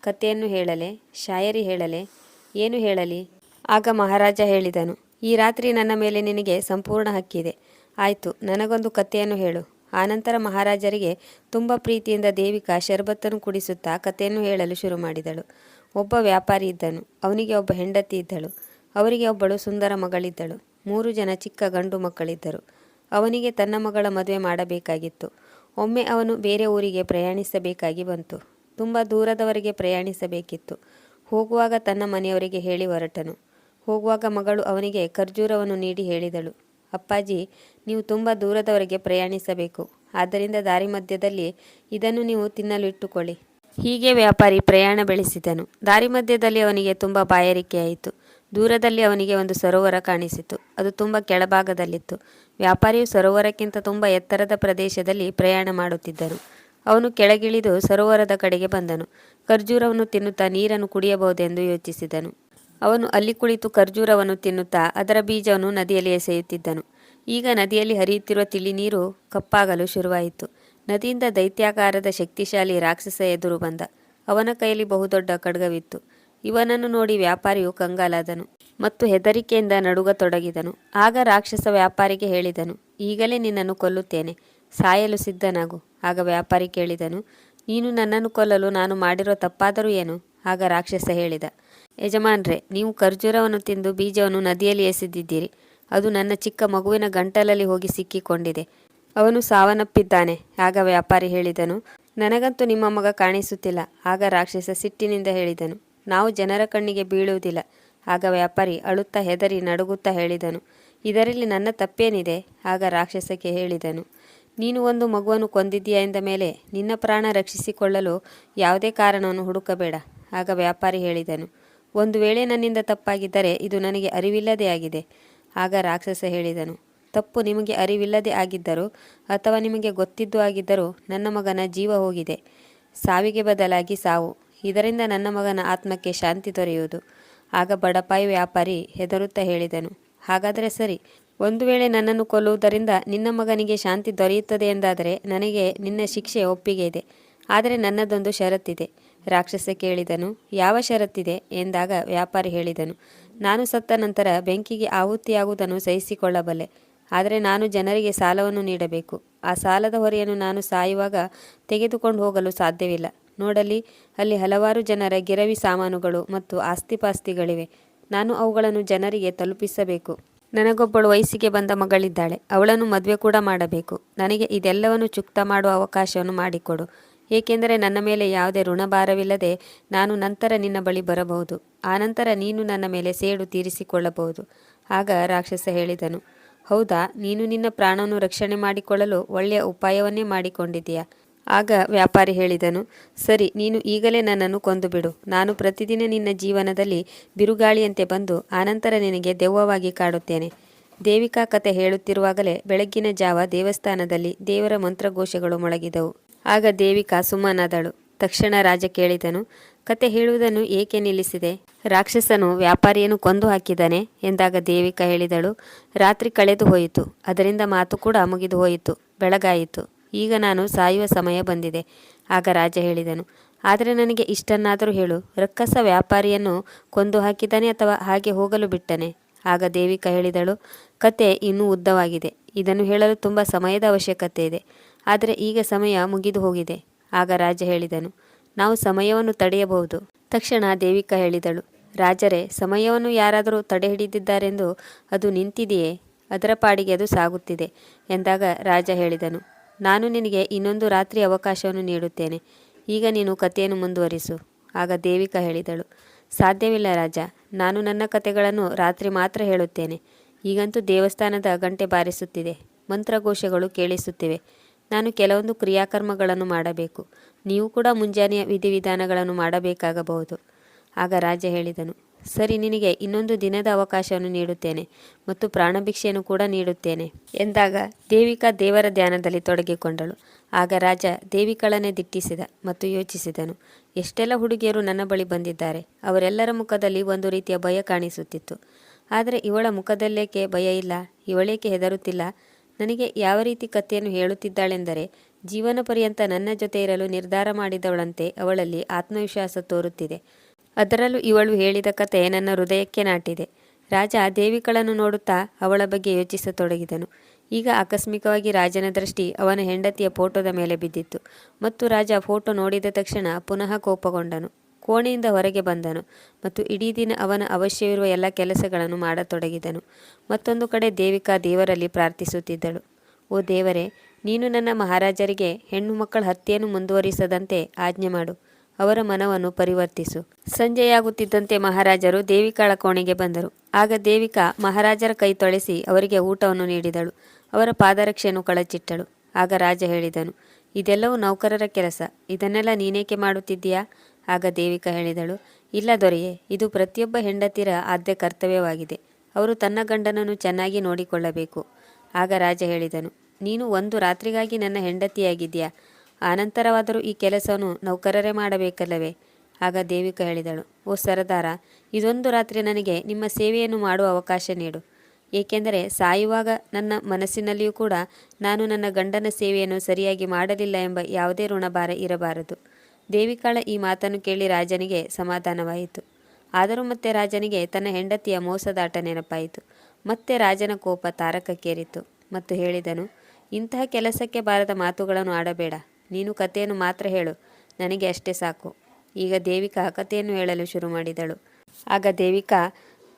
ಕಥೆಯನ್ನು ಹೇಳಲೆ, ಶಾಯರಿ ಹೇಳಲೆ, ಏನು ಹೇಳಲಿ? ಆಗ ಮಹಾರಾಜ ಹೇಳಿದನು, ಈ ರಾತ್ರಿ ನನ್ನ ಮೇಲೆ ನಿನಗೆ ಸಂಪೂರ್ಣ ಹಕ್ಕಿದೆ. ಆಯಿತು, ನನಗೊಂದು ಕಥೆಯನ್ನು ಹೇಳು. ಆನಂತರ ಮಹಾರಾಜರಿಗೆ ತುಂಬ ಪ್ರೀತಿಯಿಂದ ದೇವಿಕಾ ಶರಬತ್ತನ್ನು ಕುಡಿಸುತ್ತಾ ಕಥೆಯನ್ನು ಹೇಳಲು ಶುರು ಮಾಡಿದಳು. ಒಬ್ಬ ವ್ಯಾಪಾರಿ ಇದ್ದನು. ಅವನಿಗೆ ಒಬ್ಬ ಹೆಂಡತಿ ಇದ್ದಳು. ಅವರಿಗೆ ಒಬ್ಬಳು ಸುಂದರ ಮಗಳಿದ್ದಳು. ಮೂರು ಜನ ಚಿಕ್ಕ ಗಂಡು ಮಕ್ಕಳಿದ್ದರು. ಅವನಿಗೆ ತನ್ನ ಮಗಳ ಮದುವೆ ಮಾಡಬೇಕಾಗಿತ್ತು. ಒಮ್ಮೆ ಅವನು ಬೇರೆ ಊರಿಗೆ ಪ್ರಯಾಣಿಸಬೇಕಾಗಿ ಬಂತು. ತುಂಬ ದೂರದವರೆಗೆ ಪ್ರಯಾಣಿಸಬೇಕಿತ್ತು. ಹೋಗುವಾಗ ತನ್ನ ಮನೆಯವರಿಗೆ ಹೇಳಿ ಹೊರಟನು. ಹೋಗುವಾಗ ಮಗಳು ಅವನಿಗೆ ಖರ್ಜೂರವನ್ನು ನೀಡಿ ಹೇಳಿದಳು. ಅಪ್ಪಾಜಿ, ನೀವು ತುಂಬ ದೂರದವರೆಗೆ ಪ್ರಯಾಣಿಸಬೇಕು. ಆದ್ದರಿಂದ ದಾರಿ ಮಧ್ಯದಲ್ಲಿ ಇದನ್ನು ನೀವು ತಿನ್ನಲು ಇಟ್ಟುಕೊಳ್ಳಿ ಹೀಗೆ ವ್ಯಾಪಾರಿ ಪ್ರಯಾಣ ಬೆಳೆಸಿದನು. ದಾರಿ ಮಧ್ಯದಲ್ಲಿ ಅವನಿಗೆ ತುಂಬ ಬಾಯಾರಿಕೆಯಾಯಿತು. ದೂರದಲ್ಲಿ ಅವನಿಗೆ ಒಂದು ಸರೋವರ ಕಾಣಿಸಿತು. ಅದು ತುಂಬ ಕೆಳಭಾಗದಲ್ಲಿತ್ತು. ವ್ಯಾಪಾರಿಯು ಸರೋವರಕ್ಕಿಂತ ತುಂಬ ಎತ್ತರದ ಪ್ರದೇಶದಲ್ಲಿ ಪ್ರಯಾಣ ಮಾಡುತ್ತಿದ್ದರು. ಅವನು ಕೆಳಗಿಳಿದು ಸರೋವರದ ಕಡೆಗೆ ಬಂದನು. ಖರ್ಜೂರವನ್ನು ತಿನ್ನುತ್ತಾ ನೀರನ್ನು ಕುಡಿಯಬಹುದೆಂದು ಯೋಚಿಸಿದನು. ಅವನು ಅಲ್ಲಿ ಕುಳಿತು ಖರ್ಜೂರವನ್ನು ತಿನ್ನುತ್ತಾ ಅದರ ಬೀಜವನ್ನು ನದಿಯಲ್ಲಿ ಎಸೆಯುತ್ತಿದ್ದನು. ಈಗ ನದಿಯಲ್ಲಿ ಹರಿಯುತ್ತಿರುವ ತಿಳಿ ನೀರು ಕಪ್ಪಾಗಲು ಶುರುವಾಯಿತು. ನದಿಯಿಂದ ದೈತ್ಯಾಕಾರದ ಶಕ್ತಿಶಾಲಿ ರಾಕ್ಷಸ ಎದುರು ಬಂದ. ಅವನ ಕೈಯಲ್ಲಿ ಬಹುದೊಡ್ಡ ಖಡ್ಗವಿತ್ತು. ಇವನನ್ನು ನೋಡಿ ವ್ಯಾಪಾರಿಯು ಕಂಗಾಲಾದನು ಮತ್ತು ಹೆದರಿಕೆಯಿಂದ ನಡುಗತೊಡಗಿದನು. ಆಗ ರಾಕ್ಷಸ ವ್ಯಾಪಾರಿಗೆ ಹೇಳಿದನು, ಈಗಲೇ ನಿನ್ನನ್ನು ಕೊಲ್ಲುತ್ತೇನೆ. ಸಾಯಲು ಸಿದ್ಧನಾಗು. ಆಗ ವ್ಯಾಪಾರಿ ಕೇಳಿದನು, ನೀನು ನನ್ನನ್ನು ಕೊಲ್ಲಲು ನಾನು ಮಾಡಿರೋ ತಪ್ಪಾದರೂ ಏನು? ಆಗ ರಾಕ್ಷಸ ಹೇಳಿದ ಯಜಮಾನ್ರೆ, ನೀವು ಖರ್ಜೂರವನ್ನು ತಿಂದು ಬೀಜವನ್ನು ನದಿಯಲ್ಲಿ ಎಸೆದಿದ್ದೀರಿ. ಅದು ನನ್ನ ಚಿಕ್ಕ ಮಗುವಿನ ಗಂಟಲಲ್ಲಿ ಹೋಗಿ ಸಿಕ್ಕಿಕೊಂಡಿದೆ. ಅವನು ಸಾವನ್ನಪ್ಪಿದ್ದಾನೆ. ಆಗ ವ್ಯಾಪಾರಿ ಹೇಳಿದನು, ನನಗಂತೂ ನಿಮ್ಮ ಮಗ ಕಾಣಿಸುತ್ತಿಲ್ಲ. ಆಗ ರಾಕ್ಷಸ ಸಿಟ್ಟಿನಿಂದ ಹೇಳಿದನು, ನಾವು ಜನರ ಕಣ್ಣಿಗೆ ಬೀಳುವುದಿಲ್ಲ. ಆಗ ವ್ಯಾಪಾರಿ ಅಳುತ್ತಾ ಹೆದರಿ ನಡುಗುತ್ತಾ ಹೇಳಿದನು, ಇದರಲ್ಲಿ ನನ್ನ ತಪ್ಪೇನಿದೆ? ಆಗ ರಾಕ್ಷಸಕ್ಕೆ ಹೇಳಿದನು, ನೀನು ಒಂದು ಮಗುವನ್ನು ಕೊಂದಿದ್ದೀಯಾ ಎಂದ ಮೇಲೆ ನಿನ್ನ ಪ್ರಾಣ ರಕ್ಷಿಸಿಕೊಳ್ಳಲು ಯಾವುದೇ ಕಾರಣವನ್ನು ಹುಡುಕಬೇಡ. ಆಗ ವ್ಯಾಪಾರಿ ಹೇಳಿದನು ಒಂದು ವೇಳೆ ನನ್ನಿಂದ ತಪ್ಪಾಗಿದ್ದರೆ ಇದು ನನಗೆ ಅರಿವಿಲ್ಲದೆ ಆಗಿದೆ. ಆಗ ರಾಕ್ಷಸ ಹೇಳಿದನು, ತಪ್ಪು ನಿಮಗೆ ಅರಿವಿಲ್ಲದೆ ಆಗಿದ್ದರೂ ಅಥವಾ ನಿಮಗೆ ಗೊತ್ತಿದ್ದು ಆಗಿದ್ದರೂ ನನ್ನ ಮಗನ ಜೀವ ಹೋಗಿದೆ. ಸಾವಿಗೆ ಬದಲಾಗಿ ಸಾವು. ಇದರಿಂದ ನನ್ನ ಮಗನ ಆತ್ಮಕ್ಕೆ ಶಾಂತಿ ದೊರೆಯುವುದು. ಆಗ ಬಡಪಾಯಿ ವ್ಯಾಪಾರಿ ಹೆದರುತ್ತಾ ಹೇಳಿದನು, ಹಾಗಾದರೆ ಸರಿ. ಒಂದು ವೇಳೆ ನನ್ನನ್ನು ಕೊಲ್ಲುವುದರಿಂದ ನಿನ್ನ ಮಗನಿಗೆ ಶಾಂತಿ ದೊರೆಯುತ್ತದೆ ಎಂದಾದರೆ ನನಗೆ ನಿನ್ನ ಶಿಕ್ಷೆ ಒಪ್ಪಿಗೆ ಇದೆ ಆದರೆ ನನ್ನದೊಂದು ಷರತ್ತಿದೆ. ರಾಕ್ಷಸ ಕೇಳಿದನು, ಯಾವ ಷರತ್ತಿದೆ ಎಂದಾಗ ವ್ಯಾಪಾರಿ ಹೇಳಿದನು, ನಾನು ಸತ್ತ ನಂತರ ಬೆಂಕಿಗೆ ಆಹುತಿಯಾಗುವುದನ್ನು ಸಹಿಸಿಕೊಳ್ಳಬಲ್ಲೆ, ಆದರೆ ನಾನು ಜನರಿಗೆ ಸಾಲವನ್ನು ನೀಡಬೇಕು, ಆ ಸಾಲದ ಹೊರೆಯನ್ನು ನಾನು ಸಾಯುವಾಗ ತೆಗೆದುಕೊಂಡು ಹೋಗಲು ಸಾಧ್ಯವಿಲ್ಲ, ನೋಡಲಿ, ಅಲ್ಲಿ ಹಲವಾರು ಜನರ ಗಿರವಿ ಸಾಮಾನುಗಳು ಮತ್ತು ಆಸ್ತಿಪಾಸ್ತಿಗಳಿವೆ, ನಾನು ಅವುಗಳನ್ನು ಜನರಿಗೆ ತಲುಪಿಸಬೇಕು. ನನಗೊಬ್ಬಳು ವಯಸ್ಸಿಗೆ ಬಂದ ಮಗಳಿದ್ದಾಳೆ, ಅವಳನ್ನು ಮದುವೆ ಕೂಡ ಮಾಡಬೇಕು, ನನಗೆ ಇದೆಲ್ಲವನ್ನು ಚುಕ್ತ ಮಾಡುವ ಅವಕಾಶವನ್ನು ಮಾಡಿಕೊಡು ಏಕೆಂದರೆ ನನ್ನ ಮೇಲೆ ಯಾವುದೇ ಋಣಭಾರವಿಲ್ಲದೆ ನಾನು ನಂತರ ನಿನ್ನ ಬಳಿ ಬರಬಹುದು. ಆನಂತರ ನೀನು ನನ್ನ ಮೇಲೆ ಸೇಡು ತೀರಿಸಿಕೊಳ್ಳಬಹುದು. ಆಗ ರಾಕ್ಷಸ ಹೇಳಿದನು, ಹೌದಾ, ನೀನು ನಿನ್ನ ಪ್ರಾಣವನ್ನು ರಕ್ಷಣೆ ಮಾಡಿಕೊಳ್ಳಲು ಒಳ್ಳೆಯ ಉಪಾಯವನ್ನೇ ಮಾಡಿಕೊಂಡಿದ್ದೀಯಾ? ಆಗ ವ್ಯಾಪಾರಿ ಹೇಳಿದನು, ಸರಿ, ನೀನು ಈಗಲೇ ನನ್ನನ್ನು ಕೊಂದು ಬಿಡು ನಾನು ಪ್ರತಿದಿನ ನಿನ್ನ ಜೀವನದಲ್ಲಿ ಬಿರುಗಾಳಿಯಂತೆ ಬಂದು ಆನಂತರ ನಿನಗೆ ದೆವ್ವವಾಗಿ ಕಾಡುತ್ತೇನೆ. ದೇವಿಕಾ ಕಥೆ ಹೇಳುತ್ತಿರುವಾಗಲೇ ಬೆಳಗ್ಗಿನ ಜಾವ ದೇವಸ್ಥಾನದಲ್ಲಿ ದೇವರ ಮಂತ್ರಘೋಷಗಳು ಮೊಳಗಿದವು. ಆಗ ದೇವಿಕಾ ಸುಮ್ಮನಾದಳು ತಕ್ಷಣ ರಾಜ ಕೇಳಿದನು, ಕತೆ ಹೇಳುವುದನ್ನು ಏಕೆ ನಿಲ್ಲಿಸಿದೆ? ರಾಕ್ಷಸನು ವ್ಯಾಪಾರಿಯನ್ನು ಕೊಂದು ಹಾಕಿದ್ದಾನೆ? ಎಂದಾಗ ದೇವಿಕಾ ಹೇಳಿದಳು, ರಾತ್ರಿ ಕಳೆದು ಹೋಯಿತು, ಅದರಿಂದ ಮಾತು ಕೂಡ ಮುಗಿದು ಹೋಯಿತು, ಬೆಳಗಾಯಿತು. ಈಗ ನಾನು ಸಾಯುವ ಸಮಯ ಬಂದಿದೆ. ಆಗ ರಾಜ ಹೇಳಿದನು, ಆದರೆ ನನಗೆ ಇಷ್ಟನ್ನಾದರೂ ಹೇಳು, ರಕ್ಕಸ ವ್ಯಾಪಾರಿಯನ್ನು ಕೊಂದು ಹಾಕಿದ್ದಾನೆ ಅಥವಾ ಹಾಗೆ ಹೋಗಲು ಬಿಟ್ಟನೆ? ಆಗ ದೇವಿಕಾ ಹೇಳಿದಳು, ಕತೆ ಇನ್ನೂ ಉದ್ದವಾಗಿದೆ. ಇದನ್ನು ಹೇಳಲು ತುಂಬ ಸಮಯದ ಅವಶ್ಯಕತೆ ಇದೆ. ಆದರೆ ಈಗ ಸಮಯ ಮುಗಿದು ಹೋಗಿದೆ. ಆಗ ರಾಜ ಹೇಳಿದನು, ನಾವು ಸಮಯವನ್ನು ತಡೆಯಬಹುದು. ತಕ್ಷಣ ದೇವಿಕಾ ಹೇಳಿದಳು, ರಾಜರೇ, ಸಮಯವನ್ನು ಯಾರಾದರೂ ತಡೆ ಹಿಡಿದಿದ್ದಾರೆಂದು ಅದು ನಿಂತಿದೆಯೇ? ಅದರ ಪಾಡಿಗೆ ಅದು ಸಾಗುತ್ತಿದೆ ಎಂದಾಗ ರಾಜ ಹೇಳಿದನು, ನಾನು ನಿನಗೆ ಇನ್ನೊಂದು ರಾತ್ರಿ ಅವಕಾಶವನ್ನು ನೀಡುತ್ತೇನೆ, ಈಗ ನೀನು ಕಥೆಯನ್ನು ಮುಂದುವರಿಸು. ಆಗ ದೇವಿಕಾ ಹೇಳಿದಳು, ಸಾಧ್ಯವಿಲ್ಲ ರಾಜ, ನಾನು ನನ್ನ ಕಥೆಗಳನ್ನು ರಾತ್ರಿ ಮಾತ್ರ ಹೇಳುತ್ತೇನೆ. ಈಗಂತೂ ದೇವಸ್ಥಾನದ ಗಂಟೆ ಬಾರಿಸುತ್ತಿದೆ, ಮಂತ್ರಘೋಷಗಳು ಕೇಳಿಸುತ್ತಿವೆ. ನಾನು ಕೆಲವೊಂದು ಕ್ರಿಯಾಕರ್ಮಗಳನ್ನು ಮಾಡಬೇಕು. ನೀವು ಕೂಡ ಮುಂಜಾನೆಯ ವಿಧಿವಿಧಾನಗಳನ್ನು ಮಾಡಬೇಕಾಗಬಹುದು. ಆಗ ರಾಜ ಹೇಳಿದನು, ಸರಿ, ನಿನಗೆ ಇನ್ನೊಂದು ದಿನದ ಅವಕಾಶವನ್ನು ನೀಡುತ್ತೇನೆ ಮತ್ತು ಪ್ರಾಣಭಿಕ್ಷೆಯನ್ನು ಕೂಡ ನೀಡುತ್ತೇನೆ ಎಂದಾಗ ದೇವಿಕಾ ದೇವರ ಧ್ಯಾನದಲ್ಲಿ ತೊಡಗಿಕೊಂಡಳು. ಆಗ ರಾಜ ದೇವಿಕಳನ್ನೇ ದಿಟ್ಟಿಸಿದ ಮತ್ತು ಯೋಚಿಸಿದನು, ಎಷ್ಟೆಲ್ಲ ಹುಡುಗಿಯರು ನನ್ನ ಬಳಿ ಬಂದಿದ್ದಾರೆ, ಅವರೆಲ್ಲರ ಮುಖದಲ್ಲಿ ಒಂದು ರೀತಿಯ ಭಯ ಕಾಣಿಸುತ್ತಿತ್ತು. ಆದರೆ ಇವಳ ಮುಖದಲ್ಲೇಕೆ ಭಯ ಇಲ್ಲ, ಇವಳೇಕೆ ಹೆದರುತ್ತಿಲ್ಲ ನನಗೆ ಯಾವ ರೀತಿ ಕಥೆಯನ್ನು ಹೇಳುತ್ತಿದ್ದಾಳೆಂದರೆ ಜೀವನ ಪರ್ಯಂತ ನನ್ನ ಜೊತೆ ಇರಲು ನಿರ್ಧಾರ ಮಾಡಿದವಳಂತೆ ಅವಳಲ್ಲಿ ಆತ್ಮವಿಶ್ವಾಸ ತೋರುತ್ತಿದೆ. ಅದರಲ್ಲೂ ಇವಳು ಹೇಳಿದ ಕತೆ ನನ್ನ ಹೃದಯಕ್ಕೆ ನಾಟಿದೆ. ರಾಜ ದೇವಿಕಳನ್ನು ನೋಡುತ್ತಾ ಅವಳ ಬಗ್ಗೆ ಯೋಚಿಸತೊಡಗಿದನು. ಈಗ ಆಕಸ್ಮಿಕವಾಗಿ ರಾಜನ ದೃಷ್ಟಿ ಅವನ ಹೆಂಡತಿಯ ಫೋಟೋದ ಮೇಲೆ ಬಿದ್ದಿತ್ತು. ಮತ್ತು ರಾಜ ಫೋಟೋ ನೋಡಿದ ತಕ್ಷಣ ಪುನಃ ಕೋಪಗೊಂಡನು. ಕೋಣೆಯಿಂದ ಹೊರಗೆ ಬಂದನು ಮತ್ತು ಇಡೀ ದಿನ ಅವನ ಅವಶ್ಯವಿರುವ ಎಲ್ಲ ಕೆಲಸಗಳನ್ನು ಮಾಡತೊಡಗಿದನು. ಮತ್ತೊಂದು ಕಡೆ ದೇವಿಕಾ ದೇವರಲ್ಲಿ ಪ್ರಾರ್ಥಿಸುತ್ತಿದ್ದಳು. ಓ ದೇವರೇ, ನೀನು ನನ್ನ ಮಹಾರಾಜರಿಗೆ ಹೆಣ್ಣು ಮಕ್ಕಳ ಹತ್ಯೆಯನ್ನು ಮುಂದುವರಿಸದಂತೆ ಆಜ್ಞೆ ಮಾಡು. ಅವರ ಮನವನ್ನು ಪರಿವರ್ತಿಸು. ಸಂಜೆಯಾಗುತ್ತಿದ್ದಂತೆ ಮಹಾರಾಜರು ದೇವಿಕಾಳ ಕೋಣೆಗೆ ಬಂದರು. ಆಗ ದೇವಿಕಾ ಮಹಾರಾಜರ ಕೈ ತೊಳೆಸಿ ಅವರಿಗೆ ಊಟವನ್ನು ನೀಡಿದಳು. ಅವರ ಪಾದರಕ್ಷೆಯನ್ನು ಕಳಚಿಟ್ಟಳು. ಆಗ ರಾಜ ಹೇಳಿದನು, ಇದೆಲ್ಲವೂ ನೌಕರರ ಕೆಲಸ. ಇದನ್ನೆಲ್ಲ ನೀನೇಕೆ ಮಾಡುತ್ತಿದ್ದೀಯಾ? ಆಗ ದೇವಿಕಾ ಹೇಳಿದಳು, ಇಲ್ಲ ದೊರೆಯೇ, ಇದು ಪ್ರತಿಯೊಬ್ಬ ಹೆಂಡತಿರ ಆದ್ಯ ಕರ್ತವ್ಯವಾಗಿದೆ. ಅವರು ತನ್ನ ಗಂಡನನ್ನು ಚೆನ್ನಾಗಿ ನೋಡಿಕೊಳ್ಳಬೇಕು. ಆಗ ರಾಜ ಹೇಳಿದನು, ನೀನು ಒಂದು ರಾತ್ರಿಗಾಗಿ ನನ್ನ ಹೆಂಡತಿಯಾಗಿದ್ಯಾ ಆನಂತರವಾದರೂ ಈ ಕೆಲಸವನ್ನು ನೌಕರರೇ ಮಾಡಬೇಕಲ್ಲವೇ? ಆಗ ದೇವಿಕಾ ಹೇಳಿದಳು, ಓ ಸರದಾರ, ಇದೊಂದು ರಾತ್ರಿ ನನಗೆ ನಿಮ್ಮ ಸೇವೆಯನ್ನು ಮಾಡುವ ಅವಕಾಶ ನೀಡು. ಏಕೆಂದರೆ ಸಾಯುವಾಗ ನನ್ನ ಮನಸ್ಸಿನಲ್ಲಿಯೂ ಕೂಡ ನಾನು ನನ್ನ ಗಂಡನ ಸೇವೆಯನ್ನು ಸರಿಯಾಗಿ ಮಾಡಲಿಲ್ಲ ಎಂಬ ಯಾವುದೇ ಋಣಭಾರ ಇರಬಾರದು. ದೇವಿಕಾಳ ಈ ಮಾತನ್ನು ಕೇಳಿ ರಾಜನಿಗೆ ಸಮಾಧಾನವಾಯಿತು. ಆದರೂ ಮತ್ತೆ ರಾಜನಿಗೆ ತನ್ನ ಹೆಂಡತಿಯ ಮೋಸದಾಟ ನೆನಪಾಯಿತು. ಮತ್ತೆ ರಾಜನ ಕೋಪ ತಾರಕಕ್ಕೇರಿತು ಮತ್ತು ಹೇಳಿದನು, ಇಂತಹ ಕೆಲಸಕ್ಕೆ ಬಾರದ ಮಾತುಗಳನ್ನು ಆಡಬೇಡ. ನೀನು ಕಥೆಯನ್ನು ಮಾತ್ರ ಹೇಳು, ನನಗೆ ಅಷ್ಟೇ ಸಾಕು. ಈಗ ದೇವಿಕಾ ಕಥೆಯನ್ನು ಹೇಳಲು ಶುರು ಮಾಡಿದಳು. ಆಗ ದೇವಿಕಾ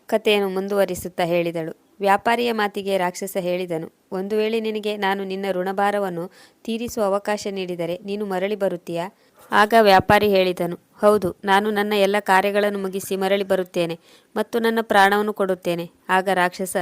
ಕಥೆಯನ್ನು ಮುಂದುವರಿಸುತ್ತಾ ಹೇಳಿದಳು. ವ್ಯಾಪಾರಿಯ ಮಾತಿಗೆ ರಾಕ್ಷಸ ಹೇಳಿದನು, ಒಂದು ವೇಳೆ ನಿನಗೆ ನಾನು ನಿನ್ನ ಋಣಭಾರವನ್ನು ತೀರಿಸುವ ಅವಕಾಶ ನೀಡಿದರೆ ನೀನು ಮರಳಿ ಬರುತ್ತೀಯಾ? ಆಗ ವ್ಯಾಪಾರಿ ಹೇಳಿದನು, ಹೌದು, ನಾನು ನನ್ನ ಎಲ್ಲ ಕಾರ್ಯಗಳನ್ನು ಮುಗಿಸಿ ಮರಳಿ ಬರುತ್ತೇನೆ ಮತ್ತು ನನ್ನ ಪ್ರಾಣವನ್ನು ಕೊಡುತ್ತೇನೆ. ಆಗ ರಾಕ್ಷಸ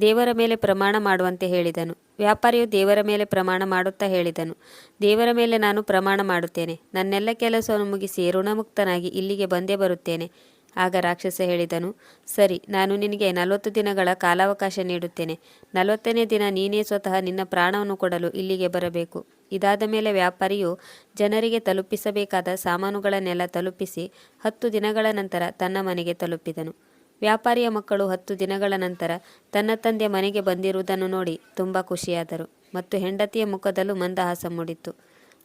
ದೇವರ ಮೇಲೆ ಪ್ರಮಾಣ ಮಾಡುವಂತೆ ಹೇಳಿದನು. ವ್ಯಾಪಾರಿಯು ದೇವರ ಮೇಲೆ ಪ್ರಮಾಣ ಮಾಡುತ್ತಾ ಹೇಳಿದನು, ದೇವರ ಮೇಲೆ ನಾನು ಪ್ರಮಾಣ ಮಾಡುತ್ತೇನೆ. ನನ್ನೆಲ್ಲ ಕೆಲಸವನ್ನು ಮುಗಿಸಿ ಋಣಮುಕ್ತನಾಗಿ ಇಲ್ಲಿಗೆ ಬಂದೇ ಬರುತ್ತೇನೆ. ಆಗ ರಾಕ್ಷಸ ಹೇಳಿದನು, ಸರಿ, ನಾನು ನಿನಗೆ ನಲವತ್ತು ದಿನಗಳ ಕಾಲಾವಕಾಶ ನೀಡುತ್ತೇನೆ. ನಲವತ್ತನೇ ದಿನ ನೀನೇ ಸ್ವತಃ ನಿನ್ನ ಪ್ರಾಣವನ್ನು ಕೊಡಲು ಇಲ್ಲಿಗೆ ಬರಬೇಕು. ಇದಾದ ಮೇಲೆ ವ್ಯಾಪಾರಿಯು ಜನರಿಗೆ ತಲುಪಿಸಬೇಕಾದ ಸಾಮಾನುಗಳನ್ನೆಲ್ಲ ತಲುಪಿಸಿ ಹತ್ತು ದಿನಗಳ ನಂತರ ತನ್ನ ಮನೆಗೆ ತಲುಪಿದನು. ವ್ಯಾಪಾರಿಯ ಮಕ್ಕಳು ಹತ್ತು ದಿನಗಳ ನಂತರ ತನ್ನ ತಂದೆ ಮನೆಗೆ ಬಂದಿರುವುದನ್ನು ನೋಡಿ ತುಂಬ ಖುಷಿಯಾದರು ಮತ್ತು ಹೆಂಡತಿಯ ಮುಖದಲ್ಲೂ ಮಂದಹಾಸ ಮೂಡಿತು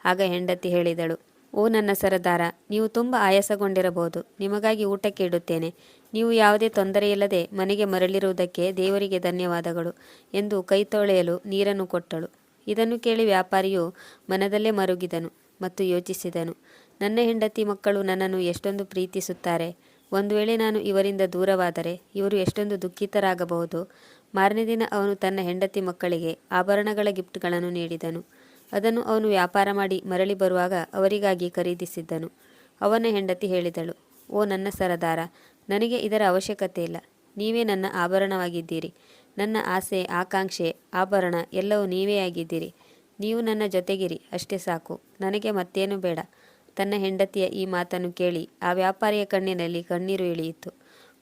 ಆಗ ಹೆಂಡತಿ ಹೇಳಿದಳು ಓ ನನ್ನ ಸರದಾರ, ನೀವು ತುಂಬ ಆಯಾಸಗೊಂಡಿರಬಹುದು. ನಿಮಗಾಗಿ ಊಟಕ್ಕೆ ಇಡುತ್ತೇನೆ. ನೀವು ಯಾವುದೇ ತೊಂದರೆಯಿಲ್ಲದೆ ಮನೆಗೆ ಮರಳಿರುವುದಕ್ಕೆ ದೇವರಿಗೆ ಧನ್ಯವಾದಗಳು ಎಂದು ಕೈ ತೊಳೆಯಲು ನೀರನ್ನು ಕೊಟ್ಟಳು. ಇದನ್ನು ಕೇಳಿ ವ್ಯಾಪಾರಿಯು ಮನದಲ್ಲೇ ಮರುಗಿದನು ಮತ್ತು ಯೋಚಿಸಿದನು. ನನ್ನ ಹೆಂಡತಿ ಮಕ್ಕಳು ನನ್ನನ್ನು ಎಷ್ಟೊಂದು ಪ್ರೀತಿಸುತ್ತಾರೆ. ಒಂದು ವೇಳೆ ನಾನು ಇವರಿಂದ ದೂರವಾದರೆ ಇವರು ಎಷ್ಟೊಂದು ದುಃಖಿತರಾಗಬಹುದು. ಮಾರನೇ ದಿನ ಅವನು ತನ್ನ ಹೆಂಡತಿ ಮಕ್ಕಳಿಗೆ ಆಭರಣಗಳ ಗಿಫ್ಟ್ಗಳನ್ನು ನೀಡಿದನು. ಅದನ್ನು ಅವನು ವ್ಯಾಪಾರ ಮಾಡಿ ಮರಳಿ ಬರುವಾಗ ಅವರಿಗಾಗಿ ಖರೀದಿಸಿದ್ದನು. ಅವನ ಹೆಂಡತಿ ಹೇಳಿದಳು, ಓ ನನ್ನ ಸರದಾರ, ನನಗೆ ಇದರ ಅವಶ್ಯಕತೆ ಇಲ್ಲ. ನೀವೇ ನನ್ನ ಆಭರಣವಾಗಿದ್ದೀರಿ. ನನ್ನ ಆಸೆ, ಆಕಾಂಕ್ಷೆ, ಆಭರಣ ಎಲ್ಲವೂ ನೀವೇ ಆಗಿದ್ದೀರಿ. ನೀವು ನನ್ನ ಜೊತೆಗಿರಿ, ಅಷ್ಟೇ ಸಾಕು. ನನಗೆ ಮತ್ತೇನು ಬೇಡ ತನ್ನ ಹೆಂಡತಿಯ ಈ ಮಾತನ್ನು ಕೇಳಿ ಆ ವ್ಯಾಪಾರಿಯ ಕಣ್ಣಿನಲ್ಲಿ ಕಣ್ಣೀರು ಇಳಿಯಿತು.